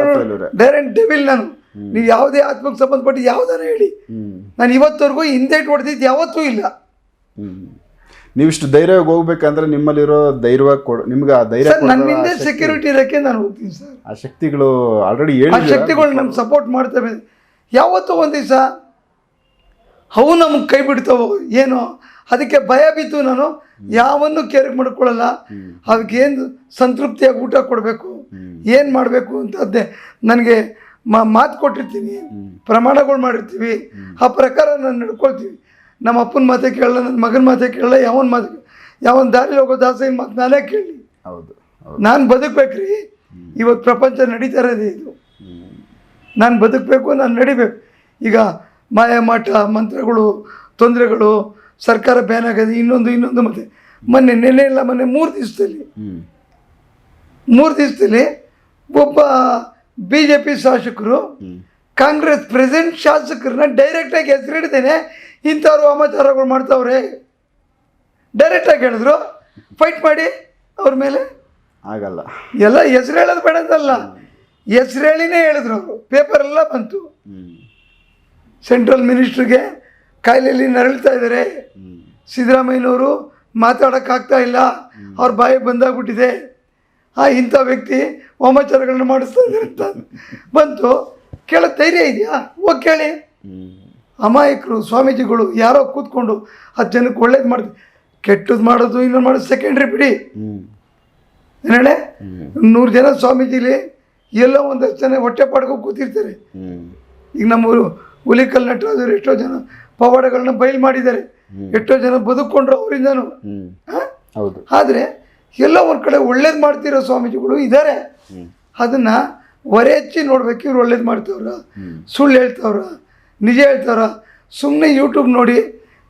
ಡೈರೆಕ್ಟ್ ಡೆವಿಲ್ ನಾನು. ನೀವು ಯಾವುದೇ ಆತ್ಮಕ್ಕೆ ಸಂಬಂಧಪಟ್ಟು ಯಾವುದಾರ ಹೇಳಿ. ನಾನು ಇವತ್ತವರೆಗೂ ಹಿಂದೆ ಹೊಡೆದಿದ್ದು ಯಾವತ್ತೂ ಇಲ್ಲ. ನೀವಿಷ್ಟು ಧೈರ್ಯವಾಗಿ ಹೋಗ್ಬೇಕಂದ್ರೆ ನಿಮ್ಮಲ್ಲಿರೋ ಧೈರ್ಯವಾಗಿ ಕೊಡು ನಿಮ್ಗೆ ಆ ಧೈರ್ಯ ಸರ್ ನನ್ನ ಹಿಂದೆ ಸೆಕ್ಯೂರಿಟಿ ಇರೋಕ್ಕೆ ನಾನು ಹೋಗ್ತೀನಿ ಸರ್. ಆ ಶಕ್ತಿಗಳು ಆಲ್ರೆಡಿ ಆ ಹೇಳಿ ಶಕ್ತಿಗಳು ನಮ್ಗೆ ಸಪೋರ್ಟ್ ಮಾಡ್ತವೆ ಯಾವತ್ತೂ ಒಂದು ದಿವಸ ಅವು ನಮಗೆ ಕೈ ಬಿಡ್ತಾವೋ ಏನೋ ಅದಕ್ಕೆ ಭಯ ಬಿದ್ದು ನಾನು ಯಾವನ್ನು ಕೇರ್ ಮಾಡ್ಕೊಳ್ಳಲ್ಲ. ಅದಕ್ಕೆ ಏನು ಸಂತೃಪ್ತಿಯಾಗಿ ಊಟ ಕೊಡಬೇಕು ಏನು ಮಾಡಬೇಕು ಅಂತ ಅದೇ ನನಗೆ ಮಾತು ಕೊಟ್ಟಿರ್ತೀವಿ ಪ್ರಮಾಣಗಳು ಮಾಡಿರ್ತೀವಿ. ಆ ಪ್ರಕಾರ ನಾನು ನಡ್ಕೊಳ್ತೀವಿ. ನಮ್ಮ ಅಪ್ಪನ ಮಾತೇ ಕೇಳಲ್ಲ ನನ್ನ ಮಗನ ಮಾತೇ ಕೇಳಲ್ಲ ಯಾವನ ಮಾತು ಯಾವನ ದಾರಿ ಹೋಗೋ ದಾಸನ ಮಾತು ನಾನೇ ಕೇಳಿ ಹೌದು ನಾನು ಬದುಕಬೇಕ್ರಿ. ಇವತ್ತು ಪ್ರಪಂಚ ನಡೀತಾ ಇರೋದೇ ಇದು. ನಾನು ಬದುಕಬೇಕು ನಾನು ನಡಿಬೇಕು. ಈಗ ಮಾಯಾಮಾಟ ಮಂತ್ರಗಳು ತೊಂದರೆಗಳು ಸರ್ಕಾರ ಬ್ಯಾನ್ ಆಗೋದು ಇನ್ನೊಂದು ಇನ್ನೊಂದು ಮತ್ತೆ. ಮೊನ್ನೆ ನೆನ್ನೆ ಇಲ್ಲ ಮೊನ್ನೆ ಮೂರು ದಿವಸದಲ್ಲಿ. ಮೂರು ದಿವಸದಲ್ಲಿ ಒಬ್ಬ ಬಿ ಜೆ ಪಿ ಶಾಸಕರು ಕಾಂಗ್ರೆಸ್ ಪ್ರೆಸೆಂಟ್ ಶಾಸಕರನ್ನ ಡೈರೆಕ್ಟಾಗಿ ಹೆಸರಿಡ್ತೇನೆ. ಇಂಥವ್ರು ಅಮಾಚಾರಗಳು ಮಾಡ್ತಾವ್ರೆ. ಡೈರೆಕ್ಟಾಗಿ ಹೇಳಿದ್ರು. ಫೈಟ್ ಮಾಡಿ ಅವ್ರ ಮೇಲೆ. ಆಗಲ್ಲ. ಎಲ್ಲ ಹೆಸರು ಹೇಳೋದು ಬೇಡದಲ್ಲ ಅಂತಲ್ಲ. ಹೆಸರು ಹೇಳಿನೇ ಹೇಳಿದ್ರು. ಅವರು ಪೇಪರೆಲ್ಲ ಬಂತು. ಸೆಂಟ್ರಲ್ ಮಿನಿಸ್ಟ್ರಿಗೆ ಕಾಯಿಲೆಯಲ್ಲಿ ನರಳ್ತಾ ಇದ್ದಾರೆ. ಸಿದ್ದರಾಮಯ್ಯನವರು ಮಾತಾಡೋಕ್ಕಾಗ್ತಾ ಇಲ್ಲ. ಅವ್ರ ಬಾಯಿ ಬಂದಾಗ್ಬಿಟ್ಟಿದೆ. ಆ ಇಂಥ ವ್ಯಕ್ತಿ ಹೋಮಾಚಾರಗಳನ್ನು ಮಾಡಿಸ್ತಾ ಇದ್ದಾರೆ ಅಂತ. ಬಂತು. ಕೇಳ ಧೈರ್ಯ ಇದೆಯಾ? ಹೋಗಿ ಕೇಳಿ. ಅಮಾಯಕರು ಸ್ವಾಮೀಜಿಗಳು ಯಾರೋ ಕೂತ್ಕೊಂಡು ಹತ್ತು ಜನಕ್ಕೆ ಒಳ್ಳೇದು ಮಾಡಿದ್ವಿ ಕೆಟ್ಟದ್ದು ಮಾಡೋದು ಇನ್ನೊಂದು ಮಾಡೋದು ಸೆಕೆಂಡ್ರಿ ಬಿಡಿ. ಏನೇಳೆ ನೂರು ಜನ ಸ್ವಾಮೀಜಿಲಿ ಎಲ್ಲೋ ಒಂದಷ್ಟು ಜನ ಹೊಟ್ಟೆ ಪಾಡ್ಕೊಂಡು ಕೂತಿರ್ತಾರೆ. ಈಗ ನಮ್ಮೂರು ಹುಲಿಕಲ್ ನಟರಾಜರು ಎಷ್ಟೋ ಜನ ಪವಾಡಗಳನ್ನ ಬಯಲು ಮಾಡಿದ್ದಾರೆ. ಎಷ್ಟೋ ಜನ ಬದುಕೊಂಡ್ರು ಅವರಿಂದನೂ. ಹೌದು. ಆದರೆ ಎಲ್ಲೋ ಒಂದು ಕಡೆ ಒಳ್ಳೇದು ಮಾಡ್ತಿರೋ ಸ್ವಾಮೀಜಿಗಳು ಇದ್ದಾರೆ ಅದನ್ನ ಅದನ್ನು ಹೊರೆ ಹೆಚ್ಚಿ ನೋಡ್ಬೇಕು ಇವ್ರು ಒಳ್ಳೇದು ಮಾಡ್ತಾವ್ರ. ಸುಳ್ಳು ಹೇಳ್ತಾವ್ರ ನಿಜ ಹೇಳ್ತಾವ್ರ. ಸುಮ್ಮನೆ ಯೂಟ್ಯೂಬ್ ನೋಡಿ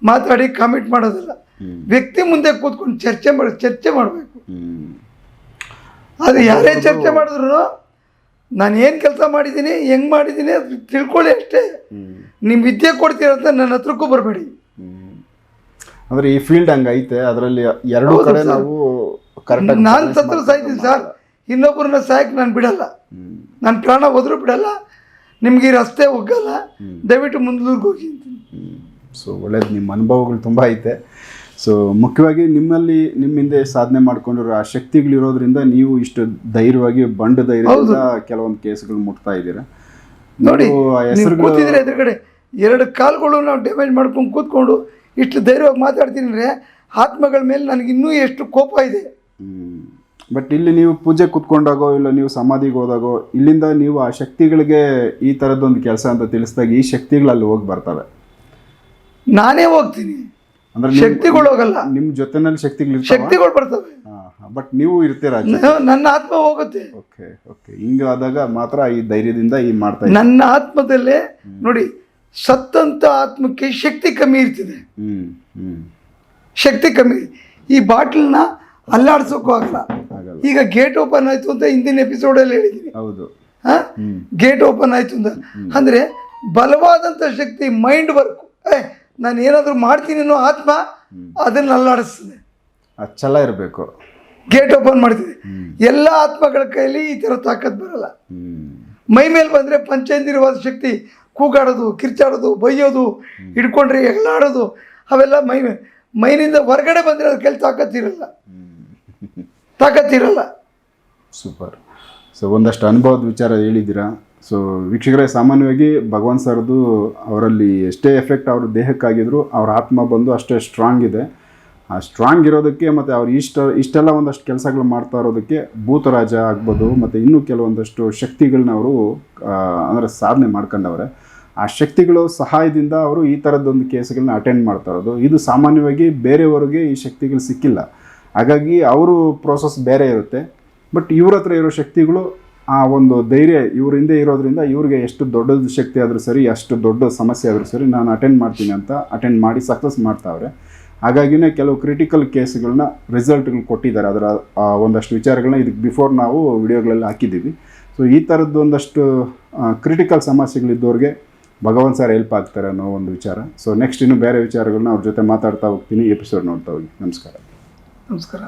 ಮಾತಾಡಿ ಕಾಮೆಂಟ್ ಮಾಡೋದಿಲ್ಲ. ವ್ಯಕ್ತಿ ಮುಂದೆ ಕೂತ್ಕೊಂಡು ಚರ್ಚೆ ಮಾಡಿ ಚರ್ಚೆ ಮಾಡಬೇಕು. ಅದು ಯಾರೇ ಚರ್ಚೆ ಮಾಡಿದ್ರು ನಾನು ಏನು ಕೆಲಸ ಮಾಡಿದ್ದೀನಿ ಹೆಂಗೆ ಮಾಡಿದ್ದೀನಿ ಅದು ತಿಳ್ಕೊಳ್ಳಿ ಅಷ್ಟೇ. ನಿಮ್ಮ ವಿದ್ಯೆ ಕೊಡ್ತೀರಂತ ನನ್ನ ಹತ್ರಕ್ಕೂ ಬರಬೇಡಿ. ಅಂದರೆ ಅಂದ್ರೆ ಈ ಫೀಲ್ಡ್ ಹಂಗೈತೆ ಅದರಲ್ಲಿ ಎರಡು ಕಡೆ ನಾವು ಕರೆಕ್ಟಾಗಿ ನಾನು ಸತ್ರ ಸಾಯ್ತೀನಿ ಸರ್. ಇನ್ನೊಬ್ಬರನ್ನ ಸಾಯಕ್ಕೆ ನಾನು ಬಿಡಲ್ಲ. ನನ್ನ ಪ್ರಾಣ ಹೋದರೂ ಬಿಡಲ್ಲ. ನಿಮ್ಗೆ ಈ ರಸ್ತೆ ಹೋಗಲ್ಲ. ದಯವಿಟ್ಟು ಮುಂದೂರ್ಗೆ ಹೋಗಿ ಅಂತೀನಿ ಸೊ ಒಳ್ಳೇದು ನಿಮ್ಮ ಅನುಭವಗಳು ತುಂಬ ಐತೆ. ಸೊ ಮುಖ್ಯವಾಗಿ ನಿಮ್ಮಲ್ಲಿ ನಿಮ್ಮ ಹಿಂದೆ ಸಾಧನೆ ಮಾಡ್ಕೊಂಡಿರೋ ಆ ಶಕ್ತಿಗಳಿರೋದ್ರಿಂದ ನೀವು ಇಷ್ಟು ಧೈರ್ಯವಾಗಿ ಬಂಡ ಧೈರ್ಯದಿಂದ ಕೆಲವೊಂದು ಕೇಸ್ಗಳು ಮುಟ್ತಾ ಇದ್ದೀರಾ? ನೋಡಿ ಕೂತಿದ್ರೆ ಎದುರುಗಡೆ ಎರಡು ಕಾಲುಗಳು ನಾವು ಡ್ಯಾಮೇಜ್ ಮಾಡ್ಕೊಂಡು ಕೂತ್ಕೊಂಡು ಇಷ್ಟು ಧೈರ್ಯವಾಗಿ ಮಾತಾಡ್ತೀನಿ ಅಂದರೆ ಆತ್ಮಗಳ ಮೇಲೆ ನನಗೆ ಇನ್ನೂ ಎಷ್ಟು ಕೋಪ ಇದೆ. ಬಟ್ ಇಲ್ಲಿ ನೀವು ಪೂಜೆ ಕುತ್ಕೊಂಡಾಗೋ ಇಲ್ಲ ನೀವು ಸಮಾಧಿಗೆ ಹೋದಾಗೋ ಇಲ್ಲಿಂದ ನೀವು ಆ ಶಕ್ತಿಗಳಿಗೆ ಈ ಥರದ್ದೊಂದು ಕೆಲಸ ಅಂತ ತಿಳಿಸಿದಾಗ ಈ ಶಕ್ತಿಗಳು ಅಲ್ಲಿ ಹೋಗಿ ಬರ್ತವೆ. ನಾನೇ ಹೋಗ್ತೀನಿ. ಅಂದ್ರೆ ನಿಮ್- ಶಕ್ತಿಗಳು ಹೋಗಲ್ಲ. ನಿಮ್ಮ ಜೊತೆನಲ್ಲಿ ಶಕ್ತಿಗಳು ಶಕ್ತಿಗಳು ಬರ್ತವೆ. ಬಟ್ ನೀವು ಇರ್ತೀರಾ ನನ್ನ ಆತ್ಮ ಹೋಗುತ್ತೆ. Okay okay. ಹಿಂಗಾದಾಗ ಮಾತ್ರ ಈ ಧೈರ್ಯದಿಂದ ಈ ಮಾಡ್ತಾ ನನ್ನ ಆತ್ಮದಲ್ಲೇ ನೋಡಿ ಸತ್ತಂತ ಆತ್ಮಕ್ಕೆ ಶಕ್ತಿ ಕಮ್ಮಿ ಇರ್ತಿದೆ. ಹ್ಮ್ ಹ್ಮ್. ಶಕ್ತಿ ಕಮ್ಮಿ. ಈ ಬಾಟ್ಲನ್ನ ಅಲ್ಲಾಡ್ಸೋಕ್ಕೂ ಆಗಲ್ಲ. ಈಗ ಗೇಟ್ ಓಪನ್ ಆಯ್ತು ಅಂತ ಹಿಂದಿನ ಎಪಿಸೋಡಲ್ಲಿ ಹೇಳಿದ್ದೀನಿ. ಹೌದು. ಹಾ? ಗೇಟ್ ಓಪನ್ ಆಯ್ತು ಅಂತ. ಅಂದರೆ ಬಲವಾದಂಥ ಶಕ್ತಿ ಮೈಂಡ್ ವರ್ಕ್ ಏ ನಾನು ಏನಾದರೂ ಮಾಡ್ತೀನಿ ಅನ್ನೋ ಆತ್ಮ ಅದನ್ನು ಅಲ್ಲಾಡಿಸ್ತದೆ. ಛಲ ಇರಬೇಕು. ಗೇಟ್ ಓಪನ್ ಮಾಡ್ತಿದೆ. ಎಲ್ಲ ಆತ್ಮಗಳ ಕೈಯಲ್ಲಿ ಈ ಥರ ತಾಕತ್ ಬರಲ್ಲ. ಮೈ ಮೇಲೆ ಬಂದರೆ ಪಂಚೇಂದ್ರಿಯವಾದ ಶಕ್ತಿ ಕೂಗಾಡೋದು ಕಿರ್ಚಾಡೋದು ಬೈಯೋದು ಹಿಡ್ಕೊಂಡ್ರೆ ಎಳ್ಳಾಡೋದು ಅವೆಲ್ಲ ಮೈ ಮೈನಿಂದ ಹೊರಗಡೆ ಬಂದರೆ ಅದ್ರ ಕೈಲಿ ತಾಕತ್ತಿರಲ್ಲ ತಾಕತ್ತಿರಲ್ಲ ಸೂಪರ್ ಸೊ ಒಂದಷ್ಟು ಅನುಭವದ ವಿಚಾರ ಹೇಳಿದ್ದೀರಾ? ಸೊ ವೀಕ್ಷಕರೇ, ಸಾಮಾನ್ಯವಾಗಿ ಭಗವಾನ್ ಸರ್ದು ಅವರಲ್ಲಿ ಎಷ್ಟೇ ಎಫೆಕ್ಟ್ ಅವ್ರ ದೇಹಕ್ಕಾಗಿದ್ರು ಅವ್ರ ಆತ್ಮ ಬಂದು ಅಷ್ಟೇ ಸ್ಟ್ರಾಂಗ್ ಇದೆ. ಆ ಸ್ಟ್ರಾಂಗ್ ಇರೋದಕ್ಕೆ ಮತ್ತು ಅವ್ರು ಇಷ್ಟ, ಇಷ್ಟೆಲ್ಲ ಒಂದಷ್ಟು ಕೆಲಸಗಳು ಮಾಡ್ತಾ ಇರೋದಕ್ಕೆ ಭೂತರಾಜ ಆಗ್ಬೋದು, ಮತ್ತು ಇನ್ನೂ ಕೆಲವೊಂದಷ್ಟು ಶಕ್ತಿಗಳನ್ನ ಅವರು ಅಂದರೆ ಸಾಧನೆ ಮಾಡ್ಕೊಂಡವ್ರೆ. ಆ ಶಕ್ತಿಗಳು ಸಹಾಯದಿಂದ ಅವರು ಈ ಥರದ್ದೊಂದು ಕೇಸ್ಗಳನ್ನ ಅಟೆಂಡ್ ಮಾಡ್ತಾ ಇರೋದು. ಇದು ಸಾಮಾನ್ಯವಾಗಿ ಬೇರೆಯವರಿಗೆ ಈ ಶಕ್ತಿಗಳು ಸಿಕ್ಕಿಲ್ಲ. ಹಾಗಾಗಿ ಅವರು ಪ್ರೋಸೆಸ್ ಬೇರೆ ಇರುತ್ತೆ. ಬಟ್ ಇವ್ರ ಹತ್ರ ಇರೋ ಶಕ್ತಿಗಳು, ಆ ಒಂದು ಧೈರ್ಯ ಇವ್ರ ಹಿಂದೆ ಇರೋದ್ರಿಂದ ಇವ್ರಿಗೆ ಎಷ್ಟು ದೊಡ್ಡದು ಶಕ್ತಿ ಆದರೂ ಸರಿ, ಅಷ್ಟು ದೊಡ್ಡ ಸಮಸ್ಯೆ ಆದರೂ ಸರಿ, ನಾನು ಅಟೆಂಡ್ ಮಾಡ್ತೀನಿ ಅಂತ ಅಟೆಂಡ್ ಮಾಡಿ ಸಕ್ಸಸ್ ಮಾಡ್ತಾವ್ರೆ. ಹಾಗಾಗಿನೇ ಕೆಲವು ಕ್ರಿಟಿಕಲ್ ಕೇಸ್ಗಳನ್ನ ರಿಸಲ್ಟ್ಗಳು ಕೊಟ್ಟಿದ್ದಾರೆ. ಅದರ ಒಂದಷ್ಟು ವಿಚಾರಗಳನ್ನ ಇದಕ್ಕೆ ಬಿಫೋರ್ ನಾವು ವಿಡಿಯೋಗಳಲ್ಲಿ ಹಾಕಿದ್ದೀವಿ. ಸೊ ಈ ಥರದ್ದು ಒಂದಷ್ಟು ಕ್ರಿಟಿಕಲ್ ಸಮಸ್ಯೆಗಳಿದ್ದವ್ರಿಗೆ ಭಗವಾನ್ ಸರ್ ಹೆಲ್ಪ್ ಆಗ್ತಾರೆ ಅನ್ನೋ ಒಂದು ವಿಚಾರ. ಸೊ ನೆಕ್ಸ್ಟ್ ಇನ್ನು ಬೇರೆ ವಿಚಾರಗಳನ್ನ ಅವ್ರ ಜೊತೆ ಮಾತಾಡ್ತಾ ಹೋಗ್ತೀನಿ ಎಪಿಸೋಡ್ ನೋಡ್ತಾ ಹೋಗಿ. ನಮಸ್ಕಾರ. ನಮಸ್ಕಾರ.